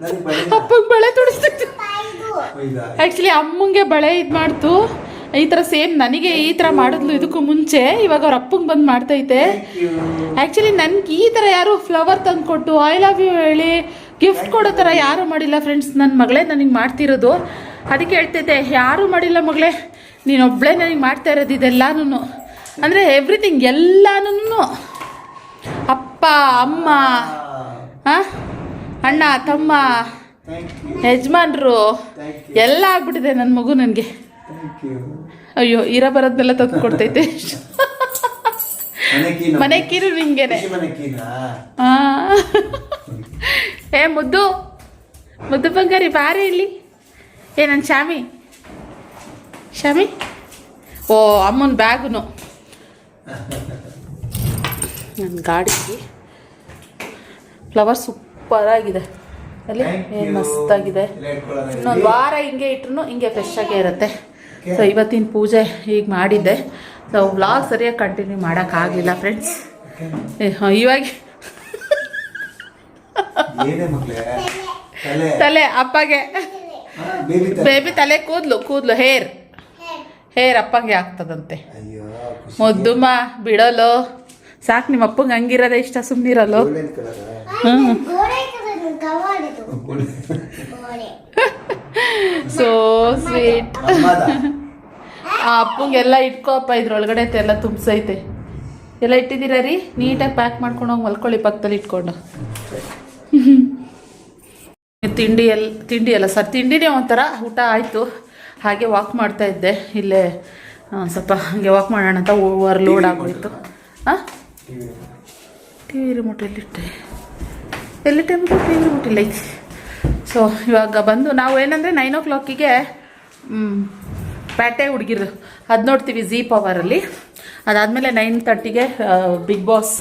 ನನಗೆ ಬಳಿ ಅಪ್ಪಂಗೆ ಬಳೆ ತುಡಿಸ್ತಿತ್ತು ಆ್ಯಕ್ಚುಲಿ ಅಮ್ಮಂಗೆ ಬಳೆ ಇದು ಮಾಡ್ತು ಈ ಥರ ಸೇಮ್ ನನಗೆ ಈ ಥರ ಮಾಡಿದ್ಲು ಇದಕ್ಕೂ ಮುಂಚೆ ಇವಾಗ ಅವ್ರ ಅಪ್ಪಂಗೆ ಬಂದು ಮಾಡ್ತೈತೆ. ಆ್ಯಕ್ಚುಲಿ ನನ್ಗೆ ಈ ಥರ ಯಾರು ಫ್ಲವರ್ ತಂದು ಕೊಟ್ಟು ಐ ಲವ್ ಯು ಹೇಳಿ ಗಿಫ್ಟ್ ಕೊಡೋ ಥರ ಯಾರೂ ಮಾಡಿಲ್ಲ ಫ್ರೆಂಡ್ಸ್ ನನ್ನ ಮಗಳೇ ನನಗೆ ಮಾಡ್ತಿರೋದು. ಅದಕ್ಕೆ ಹೇಳ್ತೈತೆ ಯಾರೂ ಮಾಡಿಲ್ಲ ಮಗಳೇ ನೀನೊಬ್ಬಳೇ ನನಗೆ ಮಾಡ್ತಾ ಇರೋದು ಇದೆಲ್ಲಾನು ಅಂದರೆ ಎವ್ರಿಥಿಂಗ್ ಎಲ್ಲಾನು ಅಪ್ಪ ಅಮ್ಮ? ಅಣ್ಣ ತಮ್ಮ ಯಜಮಾನ್ರು ಎಲ್ಲ ಆಗ್ಬಿಟ್ಟಿದೆ ನನ್ನ ಮಗು ನನಗೆ. ಅಯ್ಯೋ ಇರ ಬರೋದ್ನೆಲ್ಲ ತಂದು ಕೊಡ್ತೈತೆ. ಮನೆ ಕೀರು ನಿಂಗೇನೆ. ಏ ಮುದ್ದು. ಮುದ್ದು ಬಂಗಾರಿ ಬಾರಿ ಇಲ್ಲಿ. ಏ ನನ್ನ ಶಾಮಿ ಶಾಮಿ ಓ ಅಮ್ಮನ ಬ್ಯಾಗ್ನು. ನನ್ನ ಗಾಡಿಗೆ ಫ್ಲವರ್ ಸೂಪರ್ ಆಗಿದೆ. ಅಲ್ಲಿ? ಏನು. ಮಸ್ತಾಗಿದೆ. ಇನ್ನೊಂದು ವಾರ ಹಿಂಗೆ ಇಟ್ರು ಹಿಂಗೆ ಫ್ರೆಶ್ ಆಗೇ ಇರುತ್ತೆ. ಸೊ ಇವತ್ತಿನ ಪೂಜೆ ಈಗ ಮಾಡಿದ್ದೆ. ಸೊ ವ್ಲಾಗ್ ಸರಿಯಾಗಿ ಕಂಟಿನ್ಯೂ ಮಾಡೋಕ್ಕಾಗಲಿಲ್ಲ ಫ್ರೆಂಡ್ಸ್ ಇವಾಗ ತಲೆ. ತಲೆ ಅಪ್ಪಗೆ. ಬೇಬಿ ತಲೆ. ಕೂದಲು ಕೂದಲು ಹೇರ್ ಹೇರ್ ಅಪ್ಪಂಗೆ ಆಗ್ತದಂತೆ. ಮುದ್ದುಮ್ಮ ಬಿಡೋಲು. ಸಾಕು ನಿಮ್ಮ ಅಪ್ಪಂಗೆ ಹಂಗಿರೋದೇ ಇಷ್ಟ ಸುಮ್ಮನಿರಲು ಹ್ಞೂ so ಗೋಡೆ ಆ ಅಪ್ಪಂಗೆಲ್ಲ ಇಟ್ಕೋಪ್ಪ ಇದ್ರೊಳಗಡೆ ಐತೆ ಎಲ್ಲ ತುಂಬಿಸೈತೆ. ಎಲ್ಲ ಇಟ್ಟಿದ್ದೀರಾ ರೀ? ನೀಟಾಗಿ ಪ್ಯಾಕ್ ಮಾಡ್ಕೊಂಡು ಹೋಗಿ ಮಲ್ಕೊಳ್ಳಿ ಪಕ್ಕದಲ್ಲಿ ಇಟ್ಕೊಂಡು. ತಿಂಡಿ ಎಲ್ಲ ತಿಂಡಿ ಅಲ್ಲ ಸರ್ ತಿಂಡಿನೇ ಒಂಥರ ಊಟ ಆಯಿತು. ಹಾಗೆ ವಾಕ್ ಮಾಡ್ತಾ ಇದ್ದೆ. ಇಲ್ಲೇ ಸ್ವಲ್ಪ ಹಾಗೆ ವಾಕ್ ಮಾಡೋಣ ಅಂತ ಓವರ್ ಲೋಡ್ ಆಗೋಯ್ತು. ಹಾಂ ಟಿ ವಿ ರಿಮೋಟ್ ಎಲ್ಲಿಟ್ಟೆ ಎಲ್ಲಿಟ್ಟೆ ಟಿ ವಿ ರಿಮೋಟ್ ಇಲ್ಲ ಐತಿ ಸೊ ಇವಾಗ ಬಂದು ನಾವು ಏನಂದರೆ ನೈನ್ ಓ ಕ್ಲಾಕಿಗೆ ಪ್ಯಾಟೆ ಹುಡುಗಿರು ಅದು ನೋಡ್ತೀವಿ ಝೀ ಪವರಲ್ಲಿ ಅದಾದಮೇಲೆ ನೈನ್ ತರ್ಟಿಗೆ ಬಿಗ್ ಬಾಸ್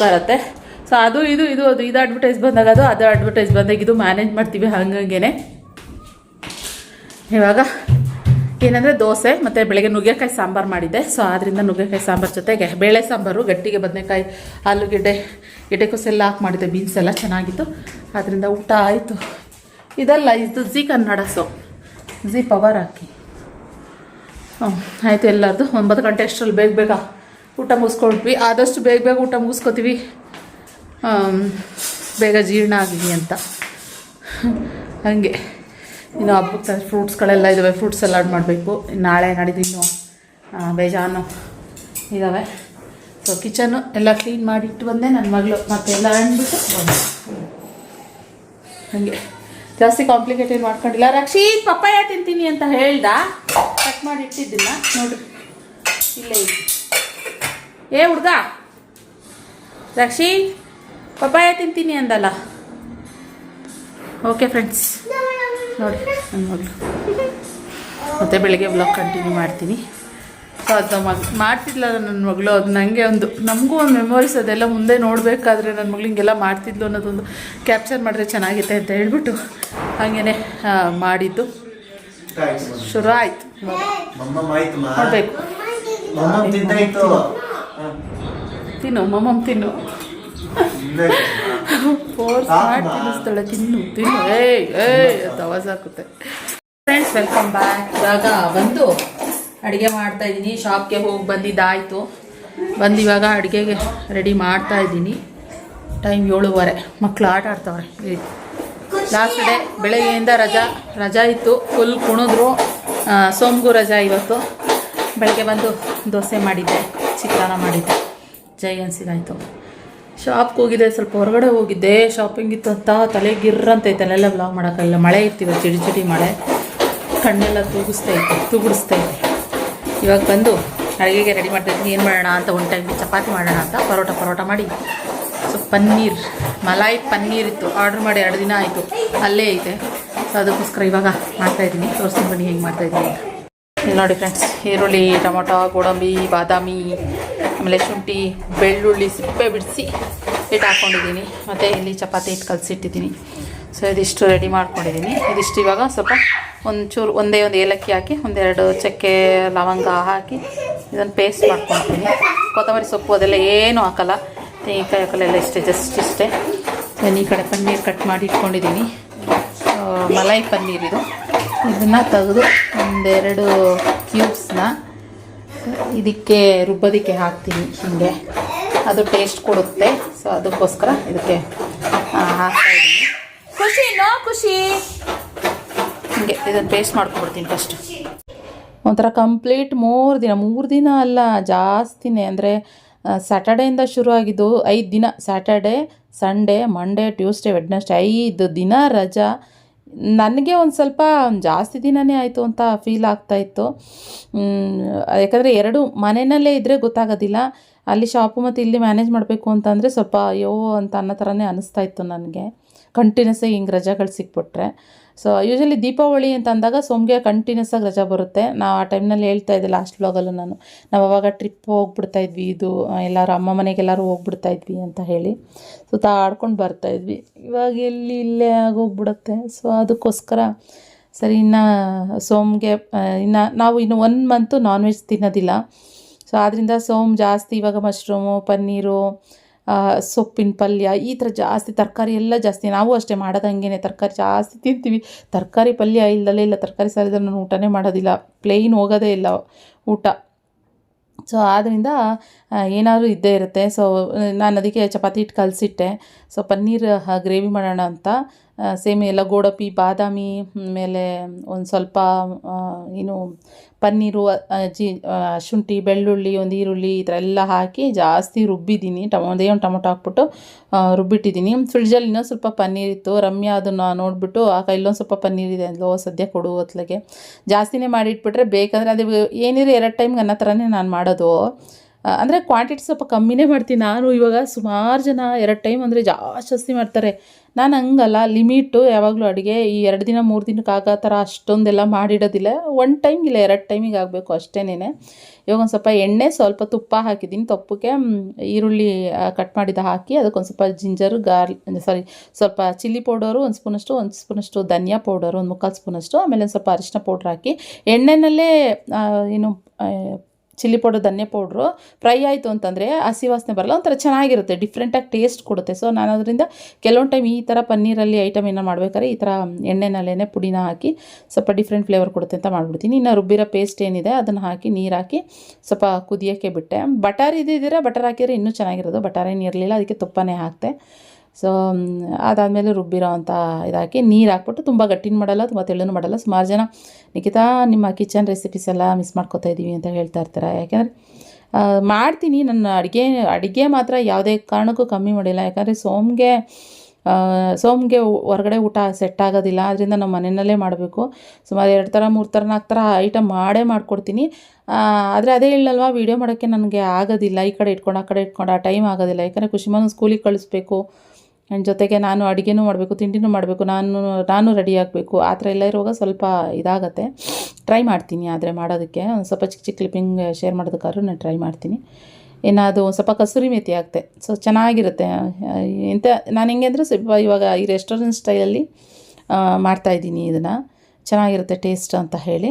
ಬರುತ್ತೆ. ಸೊ ಅದು, ಇದು ಇದು, ಅದು, ಇದು ಅಡ್ವರ್ಟೈಸ್ ಬಂದಾಗ ಅದು ಅದು ಅಡ್ವರ್ಟೈಸ್ ಬಂದಾಗ ಇದು ಮ್ಯಾನೇಜ್ ಮಾಡ್ತೀವಿ ಹಂಗಂಗೆ ಇವಾಗ ಏನಂದರೆ ದೋಸೆ ಮತ್ತು ಬೆಳಗ್ಗೆ ನುಗ್ಗೆಕಾಯಿ ಸಾಂಬಾರು ಮಾಡಿದ್ದೆ. ಸೊ ಆದ್ದರಿಂದ ನುಗ್ಗೆಕಾಯಿ ಸಾಂಬಾರು ಜೊತೆಗೆ ಬೇಳೆ ಸಾಂಬಾರು, ಗಟ್ಟಿಗೆ ಬದನೆಕಾಯಿ, ಆಲೂಗೆಡ್ಡೆ, ಗೆಡ್ಡೆಕೋಸು ಎಲ್ಲ ಹಾಕಿ ಮಾಡಿದ್ದೆ. ಬೀನ್ಸ್ ಎಲ್ಲ ಚೆನ್ನಾಗಿತ್ತು. ಅದರಿಂದ ಊಟ ಆಯಿತು. ಇದಲ್ಲ, ಇದು Zee Kannada so G power ಹಾಕಿ. ಆಯಿತು ಎಲ್ಲರದು. ಒಂಬತ್ತು ಗಂಟೆ ಅಷ್ಟರಲ್ಲಿ ಬೇಗ ಬೇಗ ಊಟ ಮುಗಿಸ್ಕೊಳ್ವಿ ಆದಷ್ಟು ಬೇಗ ಬೇಗ ಊಟ ಮುಗಿಸ್ಕೊತೀವಿ. ಬೇಗ ಜೀರ್ಣ ಆಗಲಿ ಅಂತ. ಹಾಗೆ. ಇನ್ನು ಹಬ್ಬಕ್ಕೆ ಫ್ರೂಟ್ಸ್ಗಳೆಲ್ಲ ಇದ್ದಾವೆ ಫ್ರೂಟ್ಸ್ ಸಲಾಡ್ ಮಾಡಬೇಕು. ನಾಳೆ ಆ, ಬೇಜಾನು ಇದ್ದಾವೆ ಸೊ ಕಿಚನ್ನು ಎಲ್ಲ ಕ್ಲೀನ್ ಮಾಡಿ ಇಟ್ಟು ಬಂದೆ. ನನ್ನ ಮಗಳು ಮತ್ತೆ ಎಲ್ಲ ಅಂದ್ಬಿಟ್ಟು ಬಂದೆ. ಹಾಗೆ. ಜಾಸ್ತಿ ಕಾಂಪ್ಲಿಕೇಟೆಡ್ ಮಾಡ್ಕೊಂಡಿಲ್ಲ. ರಕ್ಷಿತ್ ಪಪ್ಪಾಯ ತಿಂತೀನಿ ಅಂತ ಹೇಳ್ದ? ಕಟ್ ಮಾಡಿ ಇಟ್ಟಿದ್ದಿಲ್ಲ ನೋಡ್ರಿ ಇಲ್ಲೇ ಇದೆ. ಏ ಹುಡ್ಗ. ರಕ್ಷಿ ಪಪ್ಪಾಯ ತಿಂತೀನಿ ಅಂದಲ್ಲ. ಓಕೆ ಫ್ರೆಂಡ್ಸ್ ನೋಡಿ ನನ್ನ ಮಗಳು ಮತ್ತೆ ಬೆಳಿಗ್ಗೆ ಬ್ಲಾಗ್ ಕಂಟಿನ್ಯೂ ಮಾಡ್ತೀನಿ. ಸೊ ಅದು ಮಗ್ ಮಾಡ್ತಿದ್ಲ ನನ್ನ ಮಗಳು ಅದು ನನಗೆ ಒಂದು ನಮಗೂ ಒಂದು ಮೆಮೊರೀಸ್ ಅದೆಲ್ಲ ಮುಂದೆ ನೋಡಬೇಕಾದ್ರೆ ನನ್ನ ಮಗಳು ಹಿಂಗೆಲ್ಲ ಮಾಡ್ತಿದ್ಲು ಅನ್ನೋದೊಂದು ಕ್ಯಾಪ್ಚರ್ ಮಾಡಿದ್ರೆ ಚೆನ್ನಾಗಿತ್ತೆ ಅಂತ ಹೇಳ್ಬಿಟ್ಟು ಹಾಗೇ ಮಾಡಿದ್ದು. ಶುರು ಆಯಿತು. ಮಮ್ಮ ಆಯ್ತು ಮಾ. ನೋಡಬೇಕು ಮಮ್ಮ ತಿಂತಾಯ್ತು ತಿನ್ನು ಮಮ್ಮಮ್ ತಿನ್ನು. ಫೋರ್ಸ್ ಮಾಡಿ ತಿನ್ನಿಸ್ತಾಳೆ ತಿನ್ನು ತಿನ್ನು. ಏಯ್ ಏಯ್ ಹಾಕುತ್ತೆ. ಫ್ರೆಂಡ್ಸ್ ವೆಲ್ಕಮ್ ಬ್ಯಾಕ್ ಇವಾಗ ಬಂದು ಅಡುಗೆ ಮಾಡ್ತಾ ಇದ್ದೀನಿ. ಶಾಪ್ಗೆ ಹೋಗಿ ಬಂದಿದ್ದಾಯಿತು. ಬಂದು ಇವಾಗ ಅಡುಗೆಗೆ ರೆಡಿ ಮಾಡ್ತಾ ಇದ್ದೀನಿ. ಟೈಮ್ ಏಳುವರೆ. ಮಕ್ಕಳು ಆಟ ಆಡ್ತಾವ್ರೆ. ಲಾಸ್ಟ್ ಡೇ ಬೆಳಗ್ಗೆಯಿಂದ ರಜಾ ರಜಾ ಇತ್ತು. ಫುಲ್ ಕುಣಿದ್ರು. ಸೋಮ್ಗೂ ರಜಾ ಇವತ್ತು. ಬೆಳಗ್ಗೆ ಬಂದು ದೋಸೆ ಮಾಡಿದ್ದೆ, ಚಿತ್ರಾನ್ನ ಮಾಡಿದ್ದೆ. ಜೈ ಅನ್ಸಿದಾಯಿತು. ಶಾಪ್ಗೆ ಹೋಗಿದ್ದೆ, ಸ್ವಲ್ಪ ಹೊರಗಡೆ ಹೋಗಿದ್ದೆ. ಶಾಪಿಂಗ್ ಇತ್ತು ಅಂತ, ತಲೆ ಗಿರ್ರಂತೈತೆ ಅಲ್ಲೆಲ್ಲ ಬ್ಲಾಗ್ ಮಾಡೋಕ್ಕಾಗಿಲ್ಲ ಮಳೆ ಇರ್ತೀವಿ ಚಿಡಿ ಚಿಡಿ ಮಳೆ. ಕಣ್ಣೆಲ್ಲ ತೂಗಿಸ್ತಾ ಇತ್ತು, ತೂಗುಡಿಸ್ತಾ ಇತ್ತು. ಇವಾಗ ಬಂದು ಅಡುಗೆಗೆ ರೆಡಿ ಮಾಡ್ತಾ ಇದ್ದೀನಿ ಏನು ಮಾಡೋಣ ಅಂತ ಒಂದು ಟೈಮಿಗೆ ಚಪಾತಿ ಮಾಡೋಣ ಅಂತ ಪರೋಟ ಪರೋಟ ಮಾಡಿ. ಸೊ, ಪನ್ನೀರ್, ಮಲಾಯಿ ಪನ್ನೀರ್ ಇತ್ತು. ಆರ್ಡ್ರ್ ಮಾಡಿ ಎರಡು ದಿನ ಆಯಿತು. ಅಲ್ಲೇ ಐತೆ. ಸೊ ಅದಕ್ಕೋಸ್ಕರ ಇವಾಗ ಮಾಡ್ತಾಯಿದ್ದೀನಿ ತೋರಿಸ್ತೀನಿ ಬನ್ನಿ, ಹೆಂಗೆ ಮಾಡ್ತಾಯಿದ್ದೀನಿ ಅಂತ. ಇಲ್ಲಿ ನೋಡಿ ಫ್ರೆಂಡ್ಸ್ ಈರುಳ್ಳಿ, ಟೊಮೊಟೊ, ಗೋಡಂಬಿ, ಬಾದಾಮಿ, ಆಮೇಲೆ ಶುಂಠಿ, ಬೆಳ್ಳುಳ್ಳಿ ಸಿಪ್ಪೆ ಬಿಡಿಸಿ ಹಿಟ್ಟು ಹಾಕ್ಕೊಂಡಿದ್ದೀನಿ ಮತ್ತು ಇಲ್ಲಿ ಚಪಾತಿ ಹಿಟ್ಟು ಕಲಸಿಟ್ಟಿದ್ದೀನಿ. ಸೊ ಇದಿಷ್ಟು ರೆಡಿ ಮಾಡ್ಕೊಂಡಿದ್ದೀನಿ. ಇದಿಷ್ಟು ಇವಾಗ ಸ್ವಲ್ಪ ಒಂಚೂರು, ಒಂದೇ ಒಂದು ಏಲಕ್ಕಿ ಹಾಕಿ, ಒಂದೆರಡು ಚಕ್ಕೆ ಲವಂಗ ಹಾಕಿ ಇದನ್ನು ಪೇಸ್ಟ್ ಮಾಡ್ಕೊಳ್ತೀನಿ ಕೊತ್ತಂಬರಿ ಸೊಪ್ಪು ಅದೆಲ್ಲ ಏನೂ ಹಾಕಲ್ಲ. ತೆಂಗಿನಕಾಯಿ ಹಾಕಲ್ಲ, ಎಲ್ಲ ಇಷ್ಟೇ ಜಸ್ಟ್ ಇಷ್ಟೇ. ನಾನು ಈ ಕಡೆ ಪನ್ನೀರ್ ಕಟ್ ಮಾಡಿ ಇಟ್ಕೊಂಡಿದ್ದೀನಿ. ಮಲೈ ಪನ್ನೀರ್ ಇದು. ಇದನ್ನು ತೆಗೆದು ಒಂದೆರಡು ಕ್ಯೂಬ್ಸ್ನ ಇದಕ್ಕೆ ರುಬ್ಬೋದಕ್ಕೆ ಹಾಕ್ತೀನಿ ಹೀಗೆ. ಅದು ಟೇಸ್ಟ್ ಕೊಡುತ್ತೆ. ಸೊ ಅದಕ್ಕೋಸ್ಕರ ಇದಕ್ಕೆ ಖುಷಿ, ನೋ ಖುಷಿ? ಹೀಗೆ, ಇದನ್ನು ಪೇಸ್ಟ್ ಮಾಡ್ಕೊಬಿಡ್ತೀನಿ ಫಸ್ಟು ಒಂಥರ ಕಂಪ್ಲೀಟ್ ಮೂರು ದಿನ ಮೂರು ದಿನ ಅಲ್ಲ, ಜಾಸ್ತಿನೇ. ಅಂದರೆ ಸ್ಯಾಟರ್ಡೆಯಿಂದ ಶುರು ಆಗಿದ್ದು ಐದು ದಿನ. Saturday Sunday Monday Tuesday Wednesday ಐದು ದಿನ ರಜಾ. ನನಗೆ ಒಂದು ಸ್ವಲ್ಪ ಜಾಸ್ತಿ ದಿನವೇ ಆಯಿತು ಅಂತ ಫೀಲ್ ಆಗ್ತಾಯಿತ್ತು ಯಾಕಂದರೆ ಎರಡು ಮನೆಯಲ್ಲೇ ಇದ್ದರೆ ಗೊತ್ತಾಗೋದಿಲ್ಲ. ಅಲ್ಲಿ ಶಾಪು ಮತ್ತು ಇಲ್ಲಿ ಮ್ಯಾನೇಜ್ ಮಾಡಬೇಕು ಅಂತಂದರೆ ಸ್ವಲ್ಪ ಅಯ್ಯೋ ಅಂತ ಅನ್ನೋ ಥರನೇ ಅನ್ನಿಸ್ತಾ ಇತ್ತು ನನಗೆ. ಕಂಟಿನ್ಯೂಸ್ ಹಿಂಗೆ ರಜೆಗಳು ಸಿಕ್ಬಿಟ್ರೆ. ಸೊ ಯೂಶಲಿ ದೀಪಾವಳಿ ಅಂತ ಅಂದಾಗ ಸೋಮ್ಗೆ ಕಂಟಿನ್ಯೂಸ್ ಆಗಿ ರಜಾ ಬರುತ್ತೆ. ನಾವು ಆ ಟೈಮ್ನಲ್ಲಿ ಹೇಳ್ತಾ ಇದ್ದೆ ಲಾಸ್ಟ್ ಬ್ಲಾಗಲ್ಲೂ ನಾನು. ನಾವು ಅವಾಗ ಟ್ರಿಪ್ ಹೋಗ್ಬಿಡ್ತಾ ಇದ್ವಿ, ಇದು ಎಲ್ಲರೂ ಅಮ್ಮ ಮನೆಗೆಲ್ಲರೂ ಹೋಗ್ಬಿಡ್ತಾ ಇದ್ವಿ ಅಂತ ಹೇಳಿ. ಸುತ್ತ ಆಡ್ಕೊಂಡು ಬರ್ತಾ ಇದ್ವಿ. ಇವಾಗ ಎಲ್ಲಿ ಇಲ್ಲೇ ಆಗೋಗ್ಬಿಡುತ್ತೆ. ಸೊ ಅದಕ್ಕೋಸ್ಕರ ಸರಿ, ಇನ್ನು ಸೋಮ್ಗೆ ಇನ್ನು ನಾವು ಇನ್ನು ಒನ್ ಮಂತು ನಾನ್ ವೆಜ್ ತಿನ್ನೋದಿಲ್ಲ. ಸೊ ಆದ್ದರಿಂದ ಸೋಮ್ ಜಾಸ್ತಿ ಇವಾಗ ಮಶ್ರೂಮು ಪನ್ನೀರು ಸೊಪ್ಪಿನ ಪಲ್ಯ, ಈ ಥರ ಜಾಸ್ತಿ ತರಕಾರಿ ಎಲ್ಲ ಜಾಸ್ತಿ. ನಾವು ಅಷ್ಟೇ ಮಾಡೋದಂಗೆ ತರಕಾರಿ ಜಾಸ್ತಿ ತಿಂತೀವಿ. ತರಕಾರಿ ಪಲ್ಯ ಇಲ್ಲದಲ್ಲೇ ಇಲ್ಲ. ತರಕಾರಿ ಸಾರಿದ್ರೆ ನಾನು ಊಟನೇ ಮಾಡೋದಿಲ್ಲ. ಪ್ಲೇನ್ ಹೋಗೋದೇ ಇಲ್ಲ ಊಟ. ಸೊ ಆದ್ದರಿಂದ ಏನಾದರೂ ಇದ್ದೇ ಇರುತ್ತೆ. ಸೊ ನಾನು ಅದಕ್ಕೆ ಚಪಾತಿ ಹಿಟ್ಟು ಕಲಸಿಟ್ಟೆ. ಸೊ ಪನ್ನೀರ್ ಗ್ರೇವಿ ಮಾಡೋಣ ಅಂತ. ಸೇಮ್ ಎಲ್ಲ ಗೋಡಪಿ ಬಾದಾಮಿ ಮೇಲೆ ಒಂದು ಸ್ವಲ್ಪ ಏನು ಪನ್ನೀರು ಜಿ ಶುಂಠಿ, ಬೆಳ್ಳುಳ್ಳಿ, ಒಂದು ಈರುಳ್ಳಿ ಈ ಥರ ಎಲ್ಲ ಹಾಕಿ ಜಾಸ್ತಿ ರುಬ್ಬಿದ್ದೀನಿ. ಟಮೊ, ಒಂದೇ ಒಂದು ಟೊಮೊಟೊ ಹಾಕ್ಬಿಟ್ಟು ರುಬ್ಬಿಟ್ಟಿದ್ದೀನಿ. ಫ್ರಿಡ್ಜಲ್ಲಿ ಇನ್ನೊಂದು ಸ್ವಲ್ಪ ಪನ್ನೀರ್ ಇತ್ತು. ರಮ್ಯಾ ಅದನ್ನು ನೋಡಿಬಿಟ್ಟು, ಆ ಇಲ್ಲೊಂದು ಸ್ವಲ್ಪ ಪನ್ನೀರ್ ಇದೆ ಅಂದ್ಲು, ಸದ್ಯ ಕೊಡು ಜಾಸ್ತಿನೇ ಮಾಡಿಟ್ಬಿಟ್ರೆ ಬೇಕಂದರೆ ಅದು ಏನಿರೋ ಎರಡು ಟೈಮ್ಗೆ ಅನ್ನೋ ಥರನೇ ನಾನು ಮಾಡೋದು. ಅಂದರೆ ಕ್ವಾಂಟಿಟಿ ಸ್ವಲ್ಪ ಕಮ್ಮಿನೇ ಮಾಡ್ತೀನಿ. ನಾನು ಇವಾಗ ಸುಮಾರು ಜನ ಎರಡು ಟೈಮ್ ಅಂದರೆ ಜಾಸ್ತಿ ಜಾಸ್ತಿ ಮಾಡ್ತಾರೆ. ನಾನು ಹಂಗಲ್ಲ ಲಿಮಿಟು ಯಾವಾಗಲೂ ಅಡುಗೆ ಈ ಎರಡು ದಿನ, ಮೂರು ದಿನಕ್ಕೆ ಆಗೋ ಥರ ಅಷ್ಟೊಂದೆಲ್ಲ ಮಾಡಿಡೋದಿಲ್ಲ. ಒನ್ ಟೈಮ್ ಇಲ್ಲ, ಎರಡು ಟೈಮಿಗೆ ಆಗಬೇಕು ಅಷ್ಟೇನೆ ಇವಾಗ ಒಂದು ಸ್ವಲ್ಪ ಎಣ್ಣೆ, ಸ್ವಲ್ಪ ತುಪ್ಪ ಹಾಕಿದ್ದೀನಿ. ತಪ್ಪಕ್ಕೆ ಈರುಳ್ಳಿ ಕಟ್ ಮಾಡಿದ ಹಾಕಿ ಅದಕ್ಕೊಂದು ಸ್ವಲ್ಪ ಜಿಂಜರು ಗಾರ್ಲ್ ಸಾರಿ ಸ್ವಲ್ಪ ಚಿಲ್ಲಿ ಪೌಡರು ಒಂದು ಸ್ಪೂನಷ್ಟು ಒಂದು ಸ್ಪೂನಷ್ಟು ಧನಿಯಾ ಪೌಡರು ಒಂದು ಮುಕ್ಕಾಲು ಸ್ಪೂನಷ್ಟು, ಆಮೇಲೆ ಒಂದು ಸ್ವಲ್ಪ ಅರಿಶಿನ ಪೌಡ್ರ್ ಹಾಕಿ ಎಣ್ಣೆನಲ್ಲೇ ಏನು ಚಿಲ್ಲಿ ಪೌಡರ್, ಧನ್ಯ ಪೌಡ್ರು, ಫ್ರೈ ಆಯಿತು ಅಂತಂದರೆ ಹಸಿ ವಾಸನೆ ಬರಲ್ಲ, ಒಂಥರ ಚೆನ್ನಾಗಿರುತ್ತೆ ಡಿಫ್ರೆಂಟಾಗಿ ಟೇಸ್ಟ್ ಕೊಡುತ್ತೆ. ಸೊ ನಾನು ಅದರಿಂದ ಕೆಲವೊಂದು ಟೈಮ್ ಈ ಥರ ಪನ್ನೀರಲ್ಲಿ ಐಟಮ್ ಏನೋ ಮಾಡ್ಬೇಕಾದ್ರೆ ಈ ಥರ ಎಣ್ಣೆನಲ್ಲೇ ಪುಡಿನ ಹಾಕಿ ಸ್ವಲ್ಪ ಡಿಫ್ರೆಂಟ್ ಫ್ಲೇವರ್ ಕೊಡುತ್ತೆ ಅಂತ ಮಾಡಿಬಿಡ್ತೀನಿ. ಇನ್ನು ರುಬ್ಬಿರೋ ಪೇಸ್ಟ್ ಏನಿದೆ ಅದನ್ನು ಹಾಕಿ ನೀರು ಹಾಕಿ ಸ್ವಲ್ಪ ಕುದಿಯೋಕ್ಕೆ ಬಿಟ್ಟೆ. ಬಟರ್ ಇದ್ದಿದ್ದೀರಾ ಬಟರ್ ಹಾಕಿದರೆ ಇನ್ನೂ ಚೆನ್ನಾಗಿರೋದು. ಬಟರ್ ಏನು ಇರಲಿಲ್ಲ, ಅದಕ್ಕೆ ತುಪ್ಪನೇ ಹಾಕ್ತೆ. ಸೊ ಅದಾದಮೇಲೆ ರುಬ್ಬಿರೋ ಅಂತ ಇದಾಕಿ ನೀರು ಹಾಕ್ಬಿಟ್ಟು ತುಂಬ ಗಟ್ಟಿನ ಮಾಡಲ್ಲ, ತುಂಬ ತೆಳ್ಳನೂ ಮಾಡಲ್ಲ. ಸುಮಾರು ಜನ, ನಿಖಿತಾ, ನಿಮ್ಮ ಕಿಚನ್ ರೆಸಿಪೀಸ್ ಎಲ್ಲ ಮಿಸ್ ಮಾಡ್ಕೊತಾ ಇದ್ದೀವಿ ಅಂತ ಹೇಳ್ತಾ ಇರ್ತಾರೆ. ಯಾಕೆಂದರೆ ಮಾಡ್ತೀನಿ. ನನ್ನ ಅಡುಗೆ ಅಡುಗೆ ಮಾತ್ರ ಯಾವುದೇ ಕಾರಣಕ್ಕೂ ಕಮ್ಮಿ ಮಾಡಿಲ್ಲ. ಯಾಕಂದರೆ ಸೋಮ್ಗೆ ಸೋಮ್ಗೆ ಹೊರಗಡೆ ಊಟ ಸೆಟ್ ಆಗೋದಿಲ್ಲ. ಅದರಿಂದ ನಮ್ಮ ಮನೆಯಲ್ಲೇ ಮಾಡಬೇಕು. ಸುಮಾರು ಎರಡು ಥರ, ಮೂರು ಥರ ನಾಲ್ಕು ಥರ ಐಟಮ್ ಮಾಡೇ ಮಾಡ್ಕೊಡ್ತೀನಿ. ಆದರೆ ಅದೇ ಹೇಳಲ್ವಾ ವೀಡಿಯೋ ಮಾಡೋಕ್ಕೆ ನನಗೆ ಆಗೋದಿಲ್ಲ. ಈ ಕಡೆ ಇಟ್ಕೊಂಡು, ಆ ಕಡೆ ಇಟ್ಕೊಂಡು, ಆ ಟೈಮ್ ಆಗೋದಿಲ್ಲ. ಯಾಕಂದರೆ ಖುಷಿಮಾನು ಸ್ಕೂಲಿಗೆ ಕಳಿಸ್ಬೇಕು. ನನ್ನ ಜೊತೆಗೆ ನಾನು ಅಡುಗೆನೂ ಮಾಡಬೇಕು, ತಿಂಡಿನೂ ಮಾಡಬೇಕು, ನಾನು ನಾನು ರೆಡಿ ಆಗಬೇಕು. ಆ ಥರ ಎಲ್ಲ ಇರುವಾಗ ಸ್ವಲ್ಪ ಇದಾಗತ್ತೆ. ಟ್ರೈ ಮಾಡ್ತೀನಿ ಆದರೆ ಮಾಡೋದಕ್ಕೆ. ಒಂದು ಸ್ವಲ್ಪ ಚಿಕ್ಕ ಚಿಕ್ಕ ಕ್ಲಿಪ್ಪಿಂಗ್ ಶೇರ್ ಮಾಡೋದಕ್ಕಾದ್ರೂ ನಾನು ಟ್ರೈ ಮಾಡ್ತೀನಿ. ಏನಾದರೂ ಸ್ವಲ್ಪ ಕಸೂರಿ ಮೇಥಿ ಆಗುತ್ತೆ ಸೊ ಚೆನ್ನಾಗಿರುತ್ತೆ. ಎಂಥ ನಾನು ಹೆಂಗೆ ಅಂದರೆ ಸ್ವಲ್ಪ ಇವಾಗ ಈ ರೆಸ್ಟೋರೆಂಟ್ ಸ್ಟೈಲಲ್ಲಿ ಮಾಡ್ತಾಯಿದ್ದೀನಿ ಇದನ್ನು. ಚೆನ್ನಾಗಿರುತ್ತೆ ಟೇಸ್ಟ್ ಅಂತ ಹೇಳಿ.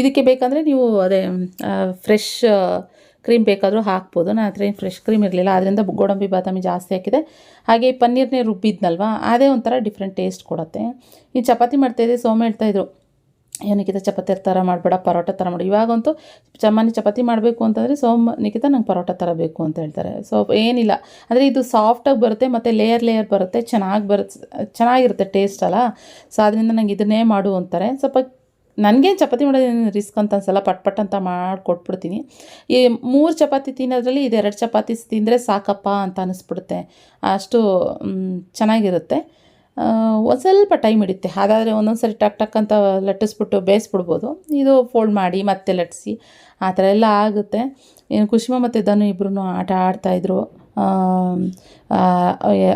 ಇದಕ್ಕೆ ಬೇಕಂದರೆ ನೀವು ಅದೇ ಫ್ರೆಶ್ ಕ್ರೀಮ್ ಬೇಕಾದರೂ ಹಾಕ್ಬೋದು. ನಾನು ಹತ್ರ ಏನು ಫ್ರೆಶ್ ಕ್ರೀಮ್ ಇರಲಿಲ್ಲ. ಅದರಿಂದ ಗೋಡಂಬಿ, ಬಾದಾಮಿ ಜಾಸ್ತಿ ಹಾಕಿದೆ. ಹಾಗೆ ಪನ್ನೀರ್ನೇ ರುಬ್ಬಿದ್ನಲ್ವ? ಅದೇ ಒಂಥರ ಡಿಫ್ರೆಂಟ್ ಟೇಸ್ಟ್ ಕೊಡುತ್ತೆ. ಈ ಚಪಾತಿ ಮಾಡ್ತಾಯಿದ್ದೆ ಸೋಮ ಹೇಳ್ತಾಯಿದ್ರು ಏನಕ್ಕಿಂತ, ಚಪಾತಿ ಥರ ಮಾಡಬೇಡ, ಪರೋಟ ಥರ ಮಾಡಿ. ಇವಾಗಂತೂ ಚಮ್ಮನಿ ಚಪಾತಿ ಮಾಡಬೇಕು ಅಂತಂದರೆ ಸೋಮ ನಿಖಿತ ನಂಗೆ ಪರೋಟ ಥರ ಬೇಕು ಅಂತ ಹೇಳ್ತಾರೆ. ಸೊ ಏನಿಲ್ಲ. ಅಂದರೆ ಇದು ಸಾಫ್ಟಾಗಿ ಬರುತ್ತೆ, ಮತ್ತು ಲೇಯರ್ ಲೇಯರ್ ಬರುತ್ತೆ, ಚೆನ್ನಾಗಿ ಬರುತ್ತೆ ಚೆನ್ನಾಗಿರುತ್ತೆ ಟೇಸ್ಟ್ ಅಲ್ಲ. ಸೊ ಅದರಿಂದ ನಂಗೆ ಇದನ್ನೇ ಮಾಡು ಅಂತಾರೆ. ಸ್ವಲ್ಪ ನನಗೆ ಚಪಾತಿ ಮಾಡೋದೇನು ರಿಸ್ಕ್ ಅಂತ ಅನ್ಸಲ್ಲ, ಪಟ್ ಪಟ್ ಅಂತ ಮಾಡಿಕೊಟ್ಬಿಡ್ತೀನಿ ಈ ಮೂರು ಚಪಾತಿ ತಿನ್ನೋದ್ರಲ್ಲಿ ಇದೆರಡು ಚಪಾತಿ ತಿಂದರೆ ಸಾಕಪ್ಪ ಅಂತ ಅನ್ನಿಸ್ಬಿಡುತ್ತೆ ಅಷ್ಟು ಚೆನ್ನಾಗಿರುತ್ತೆ. ಒಂದು ಸ್ವಲ್ಪ ಟೈಮ್ ಹಿಡಿಯುತ್ತೆ. ಅದಾದರೆ ಒಂದೊಂದು ಸರಿ ಟಕ್ ಟಕ್ ಅಂತ ಲಟ್ಟಿಸ್ಬಿಟ್ಟು ಬೇಯಿಸ್ಬಿಡ್ಬೋದು. ಇದು ಫೋಲ್ಡ್ ಮಾಡಿ ಮತ್ತೆ ಲಟ್ಟಿಸಿ ಆ ಥರ ಎಲ್ಲ ಆಗುತ್ತೆ. ಏನು ಕುಶಿಮ ಮತ್ತು ಧನು ಇಬ್ಬರೂ ಆಟ ಆಡ್ತಾಯಿದ್ರು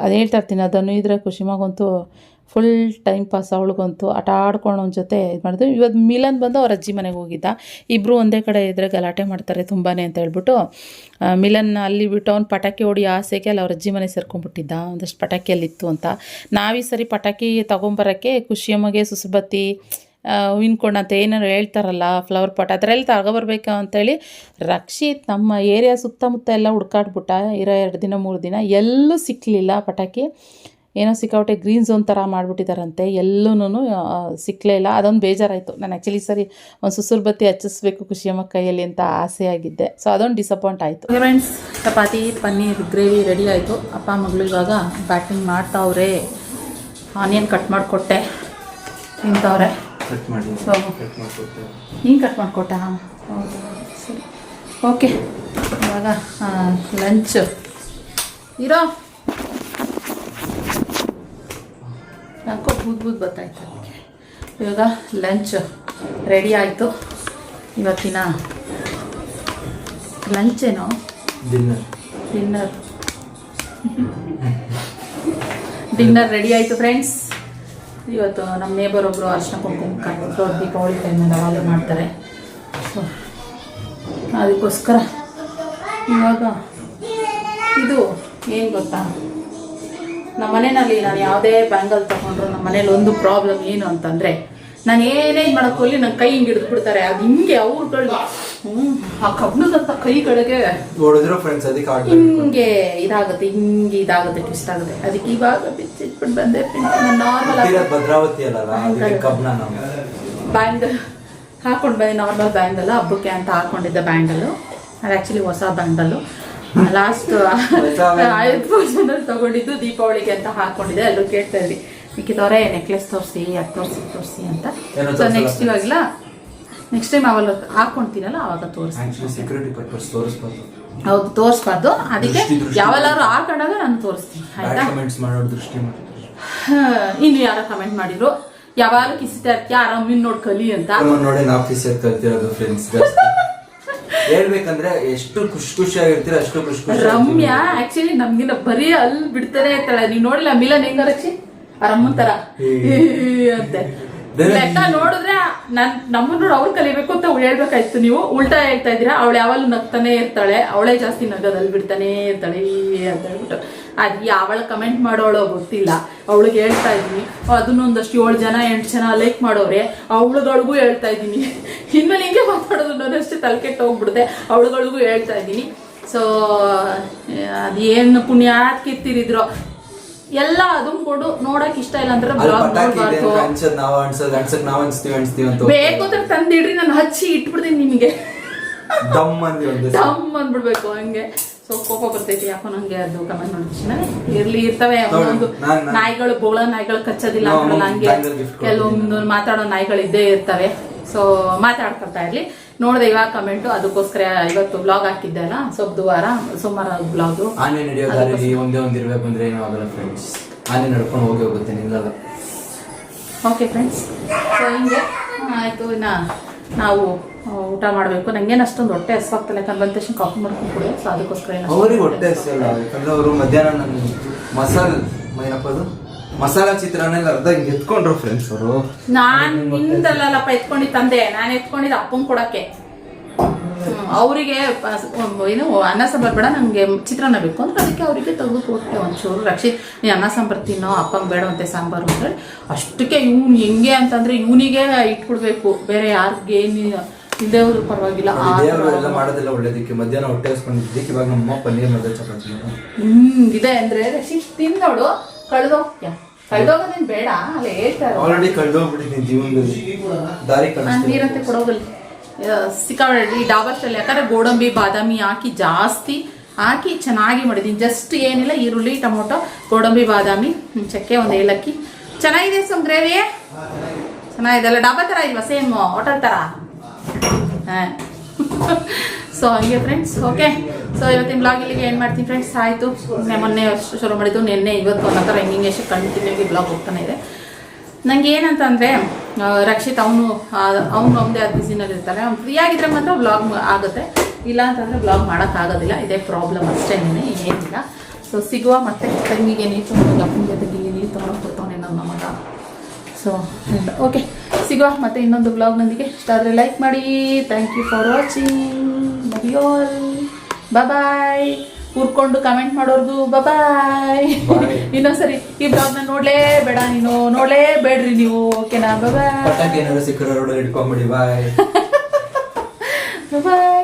ಅದು ಹೇಳ್ತಾ ಇರ್ತೀನಿ ಅದನ್ನು ಇದ್ರೆ ಖುಷಿಮಾಗಂತೂ ಫುಲ್ ಟೈಮ್ ಪಾಸ್ ಅವಳಿಗಂತೂ ಆಟ ಆಡ್ಕೊಂಡು ಜೊತೆ ಇದು ಮಾಡಿದ್ರು ಇವತ್ತು ಮಿಲನ್ ಬಂದು ಅವ್ರ ಅಜ್ಜಿ ಮನೆಗೆ ಹೋಗಿದ್ದ. ಇಬ್ಬರು ಒಂದೇ ಕಡೆ ಇದ್ದರೆ ಗಲಾಟೆ ಮಾಡ್ತಾರೆ ತುಂಬಾ ಅಂತ ಹೇಳ್ಬಿಟ್ಟು. ಮಿಲನ್ ಅಲ್ಲಿ ಬಿಟ್ಟು ಅವ್ನು ಪಟಾಕಿ ಹೊಡಿ ಆಸೆಗೆ ಅಲ್ಲಿ ಅವ್ರ ಅಜ್ಜಿ ಮನೆ ಸೇರ್ಕೊಂಡ್ಬಿಟ್ಟಿದ್ದ. ಒಂದಷ್ಟು ಪಟಾಕಿ ಅಲ್ಲಿತ್ತು ಅಂತ. ನಾವೀ ಸರಿ ಪಟಾಕಿ ತೊಗೊಂಬರೋಕ್ಕೆ ಖುಷಿಯಮ್ಮಗೆ ಸುಸುಬತ್ತಿ ಅಂತ ಏನಾರು ಹೇಳ್ತಾರಲ್ಲ ಫ್ಲವರ್ ಪಾಟ್ ಅದರಲ್ಲಿ ತಗೊಬರ್ಬೇಕು ಅಂತೇಳಿ ರಕ್ಷಿತ್ ನಮ್ಮ ಏರಿಯಾ ಸುತ್ತಮುತ್ತ ಎಲ್ಲ ಹುಡ್ಕಾಡ್ಬಿಟ್ಟ. ಇರೋ ಎರಡು ದಿನ, ಮೂರು ದಿನ ಎಲ್ಲೂ ಸಿಕ್ಕಲಿಲ್ಲ ಪಟಾಕಿ. ಏನೋ ಸಿಕ್ಕಾಪಟ್ಟೆ ಗ್ರೀನ್ ಝೋನ್ ಥರ ಮಾಡಿಬಿಟ್ಟಿದ್ದಾರಂತೆ ಎಲ್ಲೂ ಸಿಕ್ಕಲೇ ಇಲ್ಲ. ಅದೊಂದು ಬೇಜಾರಾಯಿತು. ನಾನು ಆ್ಯಕ್ಚುಲಿ ಸರಿ ಒಂದು ಸುಸುರು ಬತ್ತಿ ಹಚ್ಚಿಸ್ಬೇಕು ಖುಷಿಯಮ್ಮ ಕೈಯಲ್ಲಿ ಅಂತ ಆಸೆ ಆಗಿದ್ದೆ. ಸೊ ಅದೊಂದು ಡಿಸಪಾಯಿಂಟ್ ಆಯಿತು. Friends chapati paneer gravy ready ಆಯಿತು. ಅಪ್ಪ ಮಗಳು ಇವಾಗ ಬ್ಯಾಟಿಂಗ್ ಮಾಡ್ತಾವ್ರೆ. ಆನಿಯನ್ ಕಟ್ ಮಾಡಿಕೊಟ್ಟೆ. ತಿಂತವ್ರೆ. ಸೊ ನೀನು ಕಟ್ ಮಾಡಿಕೊಟ್ಟ? ಹೌದು ಸರಿ. ಓಕೆ ಇವಾಗ ಲಂಚ್ ಇರೋ? ಯಾಕೋ ಬೂದ್ ಬೂದ್ ಬರ್ತಾಯಿತ್ತು ಅದಕ್ಕೆ. ಇವಾಗ ಲಂಚ್ ರೆಡಿ ಆಯಿತು. ಇವತ್ತಿನ ಲಂಚ್ ಏನೋ? ಡಿನ್ನರ್ ಡಿನ್ನರ್ ಡಿನ್ನರ್ ರೆಡಿ ಆಯಿತು ಫ್ರೆಂಡ್ಸ್ ಇವತ್ತು ನಮ್ಮ ನೇಬರ್ ಒಬ್ಬರು ಅರ್ಶನ ಕುಂಕುಮ ಕಟ್ಟಿದ್ರು ದೀಪಾವಳಿ ಟೈಮಲ್ಲಿ ಅವಾಗ ಮಾಡ್ತಾರೆ. ಸೊ ಅದಕ್ಕೋಸ್ಕರ ಇವಾಗ ಇದು ಏನು ಗೊತ್ತಾ? ನಮ್ಮ ಮನೆಯಲ್ಲಿ ನಾನು ಯಾವುದೇ ಬ್ಯಾಂಗಲ್ ತಗೊಂಡ್ರು ನಮ್ಮ ಮನೇಲಿ ಒಂದು ಪ್ರಾಬ್ಲಮ್ ಏನು ಅಂತಂದರೆ ನಾನು ಏನೇ ಮಾಡೋಕ್ಕೆ ಹೋಗ್ಲಿ ನನ್ನ ಕೈ ಹಿಂಗೆ ಹಿಡಿದು ಬಿಡ್ತಾರೆ ಅದು ಹಿಂಗೆ ಅವ್ರುಗಳಿಗೆ ಹ್ಞೂ ಆ ಕಬ್ಬಣದಂಥ ಕೈಗಳಿಗೆ ಹಿಂಗೆ ಇದಾಗುತ್ತೆ ಹಿಂಗೆ ಇದಾಗುತ್ತೆ ಟ್ವಿಸ್ಟ್ ಆಗುತ್ತೆ. ಅದಕ್ಕೆ ಇವಾಗ ಬಿಚ್ಚಿಟ್ಬಿಟ್ಟು ಬಂದೆ ನಾರ್ಮಲ್ ಭದ್ರಾವತಿ ಬ್ಯಾಂಗಲ್ ಹಾಕೊಂಡು ಬಂದೆ ನಾರ್ಮಲ್ ಬ್ಯಾಂಗಲ್ ಹಬ್ಬಕ್ಕೆ ಅಂತ ಹಾಕೊಂಡಿದ್ದೆ ಬ್ಯಾಂಗಲ್ ಅದು ಆ್ಯಕ್ಚುಲಿ ಹೊಸ ಬ್ಯಾಂಗಲ್ಲು ಲಾಸ್ಟ್ ಆಯುಧ ಪರ್ಸೆಂಟಲ್ಲಿ ತಗೊಂಡಿದ್ದು ದೀಪಾವಳಿಗೆ ಅಂತ ಹಾಕೊಂಡಿದ್ದೆ ಎಲ್ಲರೂ ಕೇಳ್ತಾ ಇದ್ವಿ. ಮಿಕ್ಕಿದವರೇ ನೆಕ್ಲೆಸ್ ತೋರಿಸಿ ಅದು ತೋರಿಸಿ ತೋರಿಸಿ ಅಂತ. ಸೊ ನೆಕ್ಸ್ಟ್ ಇವಾಗಲ್ಲ ನೆಕ್ಸ್ಟ್ ಟೈಮ್ ಅವಾಗ ಹಾಕೊಂತೀನಲ್ಲ ಅವಾಗ ತೋರಿಸ್ತೀನಿ ಹೌದು ತೋರಿಸ್ಬಾರ್ದು. ಅದಕ್ಕೆ. ಯಾವೆಲ್ಲಾರು ಹಾಕೊಂಡಾಗ ನಾನು ತೋರಿಸ್ತೀನಿ ಆಯ್ತಾ? ಇನ್ನು ಯಾರೋ ಕಮೆಂಟ್ ಮಾಡಿದ್ರು ಯಾವಾಗ ಕಿಸಿತಾ ಇರ್ತೀಯ? ಆರಾಮಿನ ನೋಡ್ ಕಲಿ ಅಂತ. ನೋಡಿ ನಾವು ಕಲ್ತಿರೋದು ಫ್ರೆಂಡ್ಸ್ ಹೇಳ್ಬೇಕಂದ್ರೆ ಎಷ್ಟು ಖುಷಿ ಖುಷಿಯಾಗಿರ್ತೀರ ಅಷ್ಟು ಖುಷಿ ಖುಷಿ ರಮ್ಯಾ ಆಕ್ಚುಲಿ ನಮ್ಗಿನ ಬರೀ ಅಲ್ಲಿ ಬಿಡ್ತಾರೆ ಇರ್ತಾಳೆ. ನೀವ್ ನೋಡಿಲ್ಲ ಮಿಲನ್ ಹೆಂಗ ರಕ್ಷಿ ಆ ರಮ್ಮನ್ ತರ. ಅಂತೆ. ಲೆಕ್ಕ ನೋಡಿದ್ರೆ ನನ್ ನಮ್ಮನ್ನ ನೋಡಿ ಅವ್ರು ಕಲಿಬೇಕು ಅಂತ ಹೇಳ್ಬೇಕಾಯ್ತು. ನೀವು ಉಲ್ಟಾ ಹೇಳ್ತಾ ಇದ್ದೀರಾ ಅವಳು ಯಾವಾಗಲೂ ನಗ್ತಾನೆ ಇರ್ತಾಳೆ. ಅವಳೇ ಜಾಸ್ತಿ ನಗದಲ್ಲಿ ಬಿಡ್ತಾನೆ ಇರ್ತಾಳೆ. ಅಂತ ಹೇಳ್ಬಿಟ್ಟು. ಅದ್ ಯಾವಳ ಕಮೆಂಟ್ ಮಾಡೋಳೋ ಗೊತ್ತಿಲ್ಲ. ಅವಳಿಗೆ ಹೇಳ್ತಾ ಇದ್ದೀನಿ ಅದನ್ನೊಂದಷ್ಟು ಏಳು ಜನ ಎಂಟು ಜನ ಲೈಕ್ ಮಾಡೋರೆ. ಅವಳುಗಳಿಗೂ ಹೇಳ್ತಾ ಇದ್ದೀನಿ. ಇನ್ಮೇಲೆ ಹಿಂಗೆ ಮಾತಾಡೋದು ನಾನಷ್ಟೇ ತಲೆ ಕೆಟ್ಟ ಹೋಗ್ಬಿಡುತ್ತೆ. ಅವಳುಗಳಿಗೂ ಹೇಳ್ತಾ ಇದ್ದೀನಿ. ಸೊ ಅದೇನು ಪುಣ್ಯಾತ್ ಕಿತ್ತಿರಿದ್ರು? ಎಲ್ಲ ಅದನ್ನ ಕೊಡು ನೋಡಕ್ ಇಷ್ಟ ಇಲ್ಲ ಅಂದ್ರೆ ಬೇಕು ಅಂದ್ರೆ ತಂದಿಡ್ರಿ ನಾನು ಹಚ್ಚಿ ಇಟ್ಬಿಡ್ತೀನಿ ನಿಮಗೆ. ದಮ್ ಅಂದ್ಬಿಡ್ಬೇಕು ಹಂಗೆ. ಸೊ ಕೋಪ ಬರ್ತೈತಿ ಯಾಕೋ ನಂಗೆ ಅದು ಕಮೆಂಟ್ ತಕ್ಷಣ ಇರ್ಲಿ ಇರ್ತವೆ. ಒಂದು ಒಂದೊಂದು ನಾಯಿಗಳು ಬೋಳ ನಾಯಿಗಳು ಕಚ್ಚೋದಿಲ್ಲ ಹಂಗೆ ಕೆಲವೊಂದು ಮಾತಾಡೋ ನಾಯಿಗಳು ಇದ್ದೇ ಇರ್ತವೆ. ಸೊ ಮಾತಾಡ್ಕೊತಾ ಇರ್ಲಿ. ನೋಡಿದೆ ಇವಾಗ ಕಮೆಂಟ್ ಅದಕ್ಕೋಸ್ಕರ ಇವತ್ತು ಬ್ಲಾಗ್ ಹಾಕಿದ್ದೆ ಅಲ್ಲ ಸೊ ಬುಧವಾರ ಸೋಮವಾರ ಬ್ಲಾಗ್ ಆನೆ ನಡೆಯೋ ದಾರಿಲಿ ಒಂದೇ ಒಂದ್ ಇರ್ಬೇಕು ಅಂದ್ರೆ ಏನೂ ಆಗಲ್ಲ ಫ್ರೆಂಡ್ಸ್ ಆನೆ ನಡ್ಕೊಂಡು ಹೋಗಿ ಹೋಗುತ್ತೆ ನಿಲ್ಲಲ್ಲ ಓಕೆ ಫ್ರೆಂಡ್ಸ್ ಸೊ ಹಿಂಗೆ ಆಯಿತು ನಾ ನಾವು ಊಟ ಮಾಡಬೇಕು. ನಂಗೇನಷ್ಟೊಂದು ಹೊಟ್ಟೆ ಹಸ್ವಾಗ್ತಲ್ಲ ಯಾಕಂದ್ರೆ ಬಂದ ತಕ್ಷಣ ಕಾಫಿ ಮಾಡ್ಕೊಂಡು ಕೊಡಿ ಸೊ ಅದಕ್ಕೋಸ್ಕರ ಅಷ್ಟೊಂದು ಅವ್ರಿಗೆ ಹೊಟ್ಟೆ ಯಾಕಂದ್ರೆ ಅವರು ಮಧ್ಯಾಹ್ನ ನನ್ನ ಮಸಾಲ್ ಏನಪ್ಪ ಅದು? ಮಸಾಲ ಚಿತ್ರಾನ್ನ ಅರ್ಧ ಹಿಂಗೆ ಎತ್ಕೊಂಡ್ರು ಫ್ರೆಂಡ್ಸ್ ಅವರು. ನಾನ್ ನಿಂದಲ್ಲಪ್ಪ ಎತ್ಕೊಂಡಿದ್ದು ತಂದೆ. ನಾನು ಎತ್ಕೊಂಡಿದ್ದು ಅಪ್ಪಂಗೆ ಕೊಡಕ್ಕೆ. ಅವರಿಗೆ ಏನು ಅನ್ನ ಸಾಂಬಾರು ಬೇಡ ನನಗೆ ಚಿತ್ರಾನ್ನ ಬೇಕು ಅಂದ್ರೆ ಅದಕ್ಕೆ ಅವರಿಗೆ ತೆಗೆದು ಕೊಟ್ಟೆ ಒಂಚೂರು. ರಕ್ಷಿತ್ ನೀ ಅನ್ನ ಸಾಂಬಾರು ತಿನ್ನೋ ಅಪ್ಪಂಗೆ ಬೇಡವಂತೆ ಸಾಂಬಾರು ಅಂದ್ರೆ ಅಷ್ಟಕ್ಕೆ ಇವ್ನು ಹೆಂಗೆ ಅಂತಂದ್ರೆ ಇವನಿಗೆ ಇಟ್ಬಿಡ್ಬೇಕು ಬೇರೆ ಯಾರಿಗೆ ಇಲ್ಲದೆ ಪರವಾಗಿಲ್ಲ ಆ ಥರ. ದೇವರು ಎಲ್ಲ ಮಾಡೋದೆಲ್ಲ ಒಳ್ಳೇದಕ್ಕೆ ಮಧ್ಯಾಹ್ನ ಹೊಟ್ಟೆ ಹಸ್ಕೊಂಡಿದ್ದಕ್ಕೆ ಇವಾಗ ನಮ್ಮ ಪನ್ನೀರ್ ಮತ್ತೆ ಚಪಾತಿ. ಹ್ಮ್ ಇದೆ ಅಂದ್ರೆ ರಶಿ ತಿನ್ನೋಡು ಕಳ್ದೋಗ್ತ್ಯ? ಕಳ್ದೋಗೋದೇನ್ ಬೇಡ ಅಲ್ಲ ಹೇಳ್ತಾರೆ ಆಲ್ರೆಡಿ ಕಳ್ದೋಗ್ಬಿಟ್ಟಿದ್ದೀನಿ ಜೀವನದಲ್ಲಿ. ದಾರಿ ನಾನು ನೀರಂತೆ ಕೊಡೋದಲ್ಲ ಸಿಕ್ಕಾಪಟ್ಟೆ ಈ ಸ್ಟೈಲ್ ಯಾಕಂದ್ರೆ ಗೋಡಂಬಿ ಬಾದಾಮಿ ಹಾಕಿ ಜಾಸ್ತಿ ಹಾಕಿ ಚೆನ್ನಾಗಿ ಮಾಡಿದ್ದೀನಿ. ಜಸ್ಟ್ ಏನಿಲ್ಲ ಈರುಳ್ಳಿ ಟೊಮೊಟೊ ಗೋಡಂಬಿ ಬಾದಾಮಿ ಚಕ್ಕೆ ಒಂದು ಏಲಕ್ಕಿ. ಚೆನ್ನಾಗಿದೆ ಸೊಂಗ್ರೇವಿ ಗ್ರೇವಿ ಚೆನ್ನಾಗಿದೆ. ಅಲ್ಲ ಡಾಬಾ ಥರ ಇಲ್ವಾ ಸೇಮ್ ಹೋಟೆಲ್ ಥರ ಹಾಂ. ಸೊ ಹಂಗೆ ಫ್ರೆಂಡ್ಸ್ ಓಕೆ ಸೊ ಇವತ್ತಿನ ಬ್ಲಾಗ್ ಇಲ್ಲಿಗೆ ಏನು ಮಾಡ್ತೀನಿ ಫ್ರೆಂಡ್ಸ್ ಆಯಿತು. ಮೊನ್ನೆ ಶುರು ಮಾಡಿದ್ದು. ನಿನ್ನೆ ಇವತ್ತು ಅನ್ನೋ ಥರ ಹಿಂಗೆ ಎಷ್ಟು ಕಂಟಿನ್ಯೂ ಬ್ಲಾಗ್ ಹೋಗ್ತಾನೆ ಇದೆ. ನನಗೆ ಏನಂತಂದರೆ ರಕ್ಷಿತ್ ಅವನು ಅವನು ಅವನದೇ ಅದು ಬ್ಯುಸಿನಲ್ಲಿ ಇರ್ತಾರೆ ಅವ್ನು ಫ್ರೀ ಆಗಿದ್ರೆ ಮಾತ್ರ ಬ್ಲಾಗ್ ಆಗುತ್ತೆ. ಇಲ್ಲ ಅಂತಂದರೆ ಬ್ಲಾಗ್ ಮಾಡೋಕ್ಕಾಗೋದಿಲ್ಲ ಇದೇ ಪ್ರಾಬ್ಲಮ್ ಅಷ್ಟೇ ಏನಿಲ್ಲ ಸೊ ಸಿಗುವ ಮತ್ತೆ ತಂಗಿಗೆ ನೀನು ಅಪ್ಪನ ಜೊತೆಗೆ ನೀರು ತೊಗೊಂಡು ಕೊಡ್ತಾನೆ ನನ್ನ ಮಗ ಸೊ ಓಕೆ ಸಿಗುವ ಮತ್ತೆ ಇನ್ನೊಂದು ಬ್ಲಾಗ್ನೊಂದಿಗೆ ಇಷ್ಟ ಆದರೆ ಲೈಕ್ ಮಾಡಿ. ಥ್ಯಾಂಕ್ ಯು ಫಾರ್ ವಾಚಿಂಗ್ ಮರಿಯೋಲ್ ಬಾಯ್ ಕೂರ್ಕೊಂಡು ಕಮೆಂಟ್ ಮಾಡೋರ್ಗು ಬಾಯ್ ಇನ್ನೊಂದ್ಸರಿ ಈ ಬ್ಲಾಗ್ನ ನೋಡ್ಲೇ ಬೇಡ ನೀನು. ನೋಡ್ಲೇ ಬೇಡ್ರಿ ನೀವು. ಓಕೆನಾ ಬಾಯ್ ಸಿಕ್ಕರೆ ಬಾಯ್ ಬಾಯ್